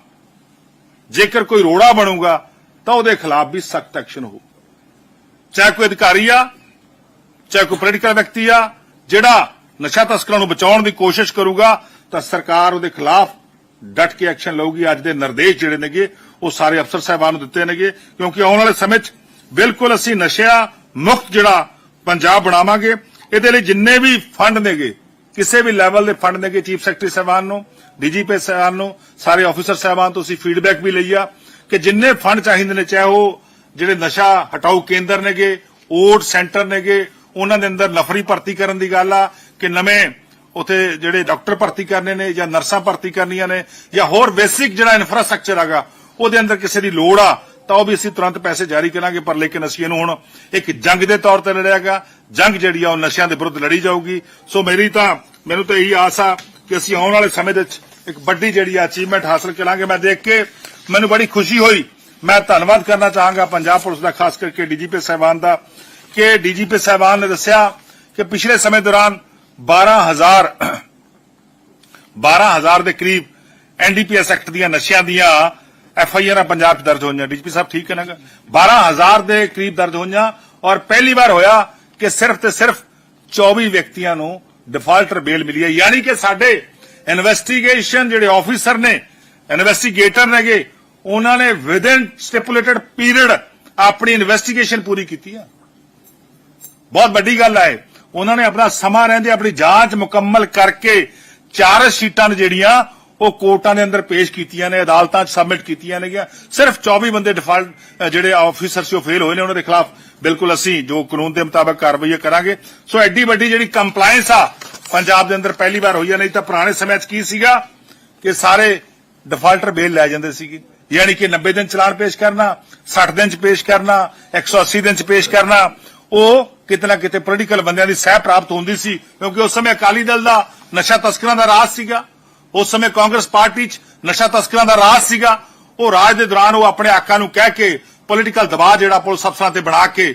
ਜੇਕਰ ਕੋਈ ਰੋੜਾ ਬਣੂਗਾ, ਤਾਂ ਉਹਦੇ ਖਿਲਾਫ ਵੀ ਸਖਤ ਐਕਸ਼ਨ ਹੋਊ। ਚਾਹੇ ਕੋਈ ਅਧਿਕਾਰੀ ਆ, ਚਾਹੇ ਕੋਈ ਪੋਲੀਟੀਕਲ ਵਿਅਕਤੀ ਆ, ਜਿਹੜਾ ਨਸ਼ਾ ਤਸਕਰਾਂ ਨੂੰ ਬਚਾਉਣ ਦੀ ਕੋਸ਼ਿਸ਼ ਕਰੂਗਾ, ਤਾਂ ਸਰਕਾਰ ਉਹਦੇ ਖਿਲਾਫ ਡਟ ਕੇ ਐਕਸ਼ਨ ਲਊਗੀ। ਅੱਜ ਦੇ ਨਿਰਦੇਸ਼ ਜਿਹੜੇ ਨੇਗੇ, ਉਹ ਸਾਰੇ ਅਫਸਰ ਸਾਹਿਬਾਨ ਨੂੰ ਦਿੱਤੇ ਨੇਗੇ, ਕਿਉਂਕਿ ਆਉਣ ਵਾਲੇ ਸਮੇਂ 'ਚ ਬਿਲਕੁਲ ਅਸੀਂ ਨਸ਼ਿਆ ਮੁਕਤ ਜਿਹੜਾ ਪੰਜਾਬ ਬਣਾਵਾਂਗੇ, ਇਹਦੇ ਲਈ ਜਿੰਨੇ ਵੀ ਫੰਡ ਨੇਗੇ, ਕਿਸੇ ਵੀ ਲੈਵਲ ਦੇ ਫੰਡ ਨੇਗੇ ਚੀਫ ਸੈਕਟਰੀ ਸਾਹਿਬਾਨ ਨੂੰ ਡੀਜੀਪੀ ਸਾਹਿਬਾਨ ਨੂੰ, ਸਾਰੇ ਅਫਸਰ ਸਾਹਿਬਾਨ ਤੋਂ ਅਸੀਂ ਫੀਡਬੈਕ ਵੀ ਲਈ ਆ ਕਿ ਜਿੰਨੇ ਫੰਡ ਚਾਹੀਦੇ ਨੇ, ਚਾਹੇ ਉਹ ਜਿਹੜੇ ਨਸ਼ਾ ਹਟਾਓ ਕੇਂਦਰ ਨੇਗੇ ਓਟ ਸੈਂਟਰ ਨੇਗੇ, ਉਹਨਾਂ ਦੇ ਅੰਦਰ ਨਫਰੀ ਭਰਤੀ ਕਰਨ ਦੀ ਗੱਲ ਆ ਕਿ ਨਵੇਂ ਉਥੇ ਜਿਹੜੇ ਡਾਕਟਰ ਭਰਤੀ ਕਰਨੇ ਨੇ ਜਾਂ ਨਰਸਾਂ ਭਰਤੀ ਕਰਨੀਆਂ ਨੇ ਜਾਂ ਹੋਰ ਬੇਸਿਕ ਜਿਹੜਾ ਇਨਫਰਾਸਟ੍ਰਕਚਰ ਹੈਗਾ, ਉਹਦੇ ਅੰਦਰ ਕਿਸੇ ਦੀ ਲੋੜ ਆ, ਤਾਂ ਉਹ ਵੀ ਅਸੀਂ ਤੁਰੰਤ ਪੈਸੇ ਜਾਰੀ ਕਰਾਂਗੇ, ਪਰ ਲੇਕਿਨ ਅਸੀਂ ਇਹਨੂੰ ਹੁਣ ਇੱਕ ਜੰਗ ਦੇ ਤੌਰ ਤੇ ਲੜਿਆਗਾ ਜੰਗ ਜਿਹੜੀ ਆ ਉਹ ਨਸ਼ਿਆਂ ਦੇ ਵਿਰੁੱਧ ਲੜੀ ਜਾਊਗੀ। ਸੋ ਮੇਰੀ ਤਾਂ, ਮੈਨੂੰ ਤਾਂ ਇਹੀ ਆਸ ਆ ਕਿ ਅਸੀਂ ਆਉਣ ਵਾਲੇ ਸਮੇਂ ਦੇ ਵਿੱਚ ਇੱਕ ਵੱਡੀ ਜਿਹੜੀ ਅਚੀਵਮੈਂਟ ਹਾਸਲ ਕਰਾਂਗੇ। ਮੈਂ ਦੇਖ ਕੇ ਮੈਨੂੰ ਬੜੀ ਖੁਸ਼ੀ ਹੋਈ। ਮੈਂ ਧੰਨਵਾਦ ਕਰਨਾ ਚਾਹਾਂਗਾ ਪੰਜਾਬ ਪੁਲਿਸ ਦਾ, ਖਾਸ ਕਰਕੇ ਡੀਜੀਪੀ ਸਾਹਿਬਾਨ ਦਾ, ਕਿ ਡੀਜੀਪੀ ਸਾਹਿਬਾਨ ਨੇ ਦੱਸਿਆ ਕਿ ਪਿਛਲੇ ਸਮੇਂ ਦੌਰਾਨ 12000 12000 ਦੇ ਕਰੀਬ ਐਨਡੀਪੀਐਸ ਐਕਟ ਦੀਆਂ ਨਸ਼ਿਆਂ ਦੀਆਂ ਐਫ ਆਈ ਆਰ ਪੰਜਾਬ 'ਚ ਦਰਜ ਹੋਈਆਂ। ਡੀਜੀਪੀ ਸਾਹਿਬ, ਠੀਕ ਹੈ ਨਾ? 12000 ਦੇ ਕਰੀਬ ਦਰਜ ਹੋਈਆਂ ਔਰ ਪਹਿਲੀ ਵਾਰ ਹੋਇਆ ਕਿ ਸਿਰਫ ਤੇ ਸਿਰਫ 24 ਵਿਅਕਤੀਆਂ ਨੂੰ ਡਿਫਾਲਟਰ ਬੇਲ ਮਿਲੀ ਹੈ। ਯਾਨੀ ਕਿ ਸਾਡੇ ਇਨਵੈਸਟੀਗੇਸ਼ਨ ਜਿਹੜੇ ਆਫੀਸਰ ਨੇ ਇਨਵੈਸਟੀਗੇਟਰ ਨੇਗੇ, ਉਹਨਾਂ ਨੇ ਵਿਦਨ ਸਟਿਪੂਲੇਟਡ ਪੀਰੀਅਡ ਆਪਣੀ ਇਨਵੈਸਟੀਗੇਸ਼ਨ ਪੂਰੀ ਕੀਤੀ ਹੈ ਬਹੁਤ ਵੱਡੀ ਗੱਲ ਹੈ ਉਹਨਾਂ ਨੇ ਆਪਣਾ ਸਮਾਂ ਰਹਿੰਦੇ, ਆਪਣੀ ਜਾਂਚ ਮੁਕੰਮਲ ਕਰਕੇ ਚਾਰ ਸ਼ੀਟਾਂ ਜਿਹੜੀਆਂ ਉਹ ਕੋਰਟਾਂ ਦੇ ਅੰਦਰ ਪੇਸ਼ ਕੀਤੀਆਂ ਨੇ, ਅਦਾਲਤਾਂ 'ਚ ਸਬਮਿਟ ਕੀਤੀਆਂ ਨੇ ਗਿਆ। ਸਿਰਫ 24 ਬੰਦੇ ਡਿਫਾਲਟ ਜਿਹੜੇ ਆਫੀਸਰ ਸੀ ਉਹ ਫੇਲ ਹੋਏ ਨੇ, ਉਹਨਾਂ ਦੇ ਖਿਲਾਫ ਬਿਲਕੁਲ ਅਸੀਂ ਜੋ ਕਾਨੂੰਨ ਦੇ ਮੁਤਾਬਕ ਕਾਰਵਾਈ ਕਰਾਂਗੇ। ਸੋ ਐਡੀ ਵੱਡੀ ਜਿਹੜੀ ਕੰਪਲਾਈਂਸ ਆ, ਪੰਜਾਬ ਦੇ ਅੰਦਰ ਪਹਿਲੀ ਵਾਰ ਹੋਈ ਆ, ਨਹੀਂ ਤਾਂ ਪੁਰਾਣੇ ਸਮੇਂ 'ਚ ਕੀ ਸੀਗਾ ਕਿ ਸਾਰੇ ਡਿਫਾਲਟਰ ਬੇਲ ਲੈ ਜਾਂਦੇ ਸੀਗੇ। ਯਾਨੀ ਕਿ 90 ਦਿਨ ਚਲਾਨ ਪੇਸ਼ ਕਰਨਾ 60 ਦਿਨ 'ਚ ਪੇਸ਼ ਕਰਨਾ 180 ਦਿਨ 'ਚ ਪੇਸ਼ ਕਰਨਾ, ਉਹ ਕਿਤੇ ਨਾ ਕਿਤੇ ਪੋਲੀਟੀਕਲ ਬੰਦਿਆਂ ਦੀ ਸਹਿ ਪ੍ਰਾਪਤ ਹੁੰਦੀ ਸੀ, ਕਿਉਂਕਿ ਉਸ ਸਮੇਂ ਅਕਾਲੀ ਦਲ ਦਾ ਨਸ਼ਾ ਤਸਕਰਾਂ ਦਾ ਰਾਜ ਸੀਗਾ। ਉਸ ਸਮੇਂ ਕਾਂਗਰਸ ਪਾਰਟੀ 'ਚ ਨਸ਼ਾ ਤਸਕਰਾਂ ਦਾ ਰਾਜ ਸੀਗਾ। ਉਹ ਰਾਜ ਦੇ ਦੌਰਾਨ ਉਹ ਆਪਣੇ ਆਕਾਂ ਨੂੰ ਕਹਿ ਕੇ ਪੋਲੀਟੀਕਲ ਦਬਾਅ ਜਿਹੜਾ ਪੁਲਿਸ ਅਫਸਰਾਂ ਤੇ ਬਣਾ ਕੇ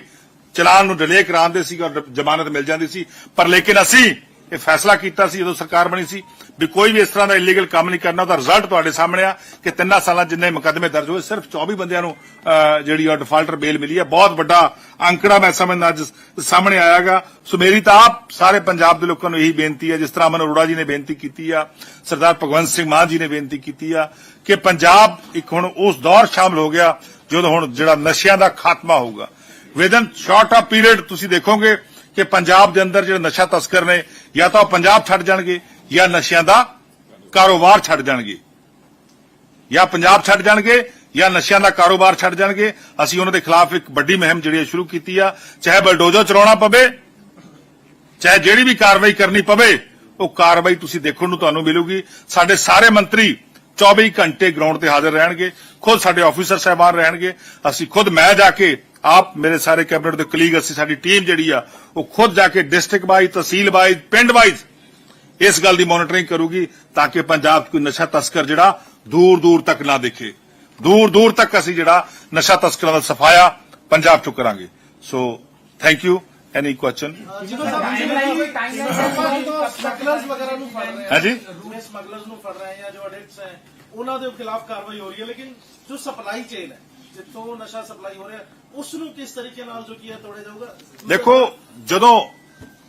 ਚਲਾਨ ਨੂੰ ਡਿਲੇ ਕਰਾਉਂਦੇ ਸੀ ਔਰ ਜ਼ਮਾਨਤ ਮਿਲ ਜਾਂਦੀ ਸੀ। ਪਰ ਲੇਕਿਨ ਅਸੀਂ ਇਹ ਫੈਸਲਾ ਕੀਤਾ ਸੀ ਜਦੋਂ ਸਰਕਾਰ ਬਣੀ ਸੀ ਵੀ ਕੋਈ ਵੀ ਇਸ ਤਰ੍ਹਾਂ ਦਾ ਇਲੀਗਲ ਕੰਮ ਨਹੀਂ ਕਰਨਾ, ਉਹਦਾ ਰਿਜ਼ਲਟ ਤੁਹਾਡੇ ਸਾਹਮਣੇ ਆ ਕਿ ਤਿੰਨਾਂ ਸਾਲਾਂ ਜਿੰਨੇ ਮੁਕੱਦਮੇ ਦਰਜ ਹੋਏ, ਸਿਰਫ 24 ਬੰਦਿਆਂ ਨੂੰ ਜਿਹੜੀ ਉਹ ਡਿਫਾਲਟਰ ਬੇਲ ਮਿਲੀ ਹੈ। ਬਹੁਤ ਵੱਡਾ ਅੰਕੜਾ ਮੈਂ ਸਮਝਦਾ ਅੱਜ ਸਾਹਮਣੇ ਆਇਆਗਾ। ਸੋ ਮੇਰੀ ਤਾਂ ਆਪ ਸਾਰੇ ਪੰਜਾਬ ਦੇ ਲੋਕਾਂ ਨੂੰ ਇਹੀ ਬੇਨਤੀ ਹੈ, ਜਿਸ ਤਰ੍ਹਾਂ ਅਮਨ ਅਰੋੜਾ ਜੀ ਨੇ ਬੇਨਤੀ ਕੀਤੀ ਆ, ਸਰਦਾਰ ਭਗਵੰਤ ਸਿੰਘ ਮਾਨ ਜੀ ਨੇ ਬੇਨਤੀ ਕੀਤੀ ਆ, ਕਿ ਪੰਜਾਬ ਇੱਕ ਹੁਣ ਉਸ ਦੌਰ ਸ਼ਾਮਲ ਹੋ ਗਿਆ ਜਦੋਂ ਹੁਣ ਜਿਹੜਾ ਨਸ਼ਿਆਂ ਦਾ ਖਾਤਮਾ ਹੋਊਗਾ। ਵਿਦਨ ਸ਼ਾਰਟ ਆ ਪੀਰੀਅਡ ਤੁਸੀਂ ਦੇਖੋਗੇ ਕਿ ਪੰਜਾਬ ਦੇ ਅੰਦਰ ਜਿਹੜੇ ਨਸ਼ਾ ਤਸਕਰ ਨੇ, ਜਾਂ ਤਾਂ ਉਹ ਪੰਜਾਬ ਛੱਡ ਜਾਣਗੇ, ਜਾਂ ਨਸ਼ਿਆਂ ਦਾ ਕਾਰੋਬਾਰ ਛੱਡ ਜਾਣਗੇ। ਜਾਂ ਪੰਜਾਬ ਛੱਡ ਜਾਣਗੇ, ਜਾਂ ਨਸ਼ਿਆਂ ਦਾ ਕਾਰੋਬਾਰ ਛੱਡ ਜਾਣਗੇ। ਅਸੀਂ ਉਹਨਾਂ ਦੇ ਖਿਲਾਫ ਇੱਕ ਵੱਡੀ ਮੁਹਿੰਮ ਜਿਹੜੀ ਹੈ ਸ਼ੁਰੂ ਕੀਤੀ ਆ। ਚਾਹੇ ਬਲਡੋਜ਼ਰ ਚਲਾਉਣਾ ਪਵੇ, ਚਾਹੇ ਜਿਹੜੀ ਵੀ ਕਾਰਵਾਈ ਕਰਨੀ ਪਵੇ, ਉਹ ਕਾਰਵਾਈ ਤੁਸੀਂ ਦੇਖਣ ਨੂੰ ਤੁਹਾਨੂੰ ਮਿਲੂਗੀ। ਸਾਡੇ ਸਾਰੇ ਮੰਤਰੀ 24 ਘੰਟੇ ਗਰਾਊਂਡ ਤੇ ਹਾਜ਼ਰ ਰਹਿਣਗੇ। ਖੁਦ ਸਾਡੇ ਆਫੀਸਰ ਸਾਹਿਬਾਨ ਰਹਿਣਗੇ। ਅਸੀਂ ਖੁਦ ਮੈਂ ਜਾ ਕੇ ਆਪ ਮੇਰੇ ਸਾਰੇ ਕੈਬਨਿਟ ਦੇ ਕਲੀਗ ਅਸੀਂ, ਸਾਡੀ ਟੀਮ ਜਿਹੜੀ ਆ, ਉਹ ਖੁਦ ਜਾ ਕੇ ਡਿਸਟ੍ਰਿਕਟ ਵਾਈਜ਼ ਤਹਿਸੀਲ ਵਾਈਜ਼ ਪਿੰਡ ਵਾਈਜ਼ ਇਸ ਗੱਲ ਦੀ ਮੋਨੀਟਰਿੰਗ ਕਰੂਗੀ ਤਾਂ ਕਿ ਪੰਜਾਬ 'ਚ ਕੋਈ ਨਸ਼ਾ ਤਸਕਰ ਜਿਹੜਾ ਦੂਰ ਦੂਰ ਤੱਕ ਨਾ ਦਿਖੇ। ਦੂਰ ਦੂਰ ਤੱਕ ਅਸੀਂ ਜਿਹੜਾ ਨਸ਼ਾ ਤਸਕਰਾਂ ਦਾ ਸਫਾਇਆ ਪੰਜਾਬ 'ਚੋਂ ਕਰਾਂਗੇ। So thank you any question ਹਾਂਜੀ? ਸਮਗਲਰਸ ਨੂੰ ਫੜ ਰਹੇ ਆ, ਜੋ ਐਡਿਕਟਸ ਹੈ, ਉਹਨਾਂ ਦੇ ਖਿਲਾਫ ਕਾਰਵਾਈ ਹੋ ਰਹੀ ਹੈ, ਲੇਕਿਨ ਜੋ ਸਪਲਾਈ ਚੇਨ ਹੈ ਜਿੱਥੋਂ ਨਸ਼ਾ ਸਪਲਾਈ ਹੋ ਰਿਹਾ ਉਸ ਨੂੰ ਕਿਸ ਤਰੀਕੇ ਨਾਲ ਜੋ ਕੀ ਹੈ ਤੋੜਿਆ ਜਾਊਗਾ? ਦੇਖੋ, ਜਦੋਂ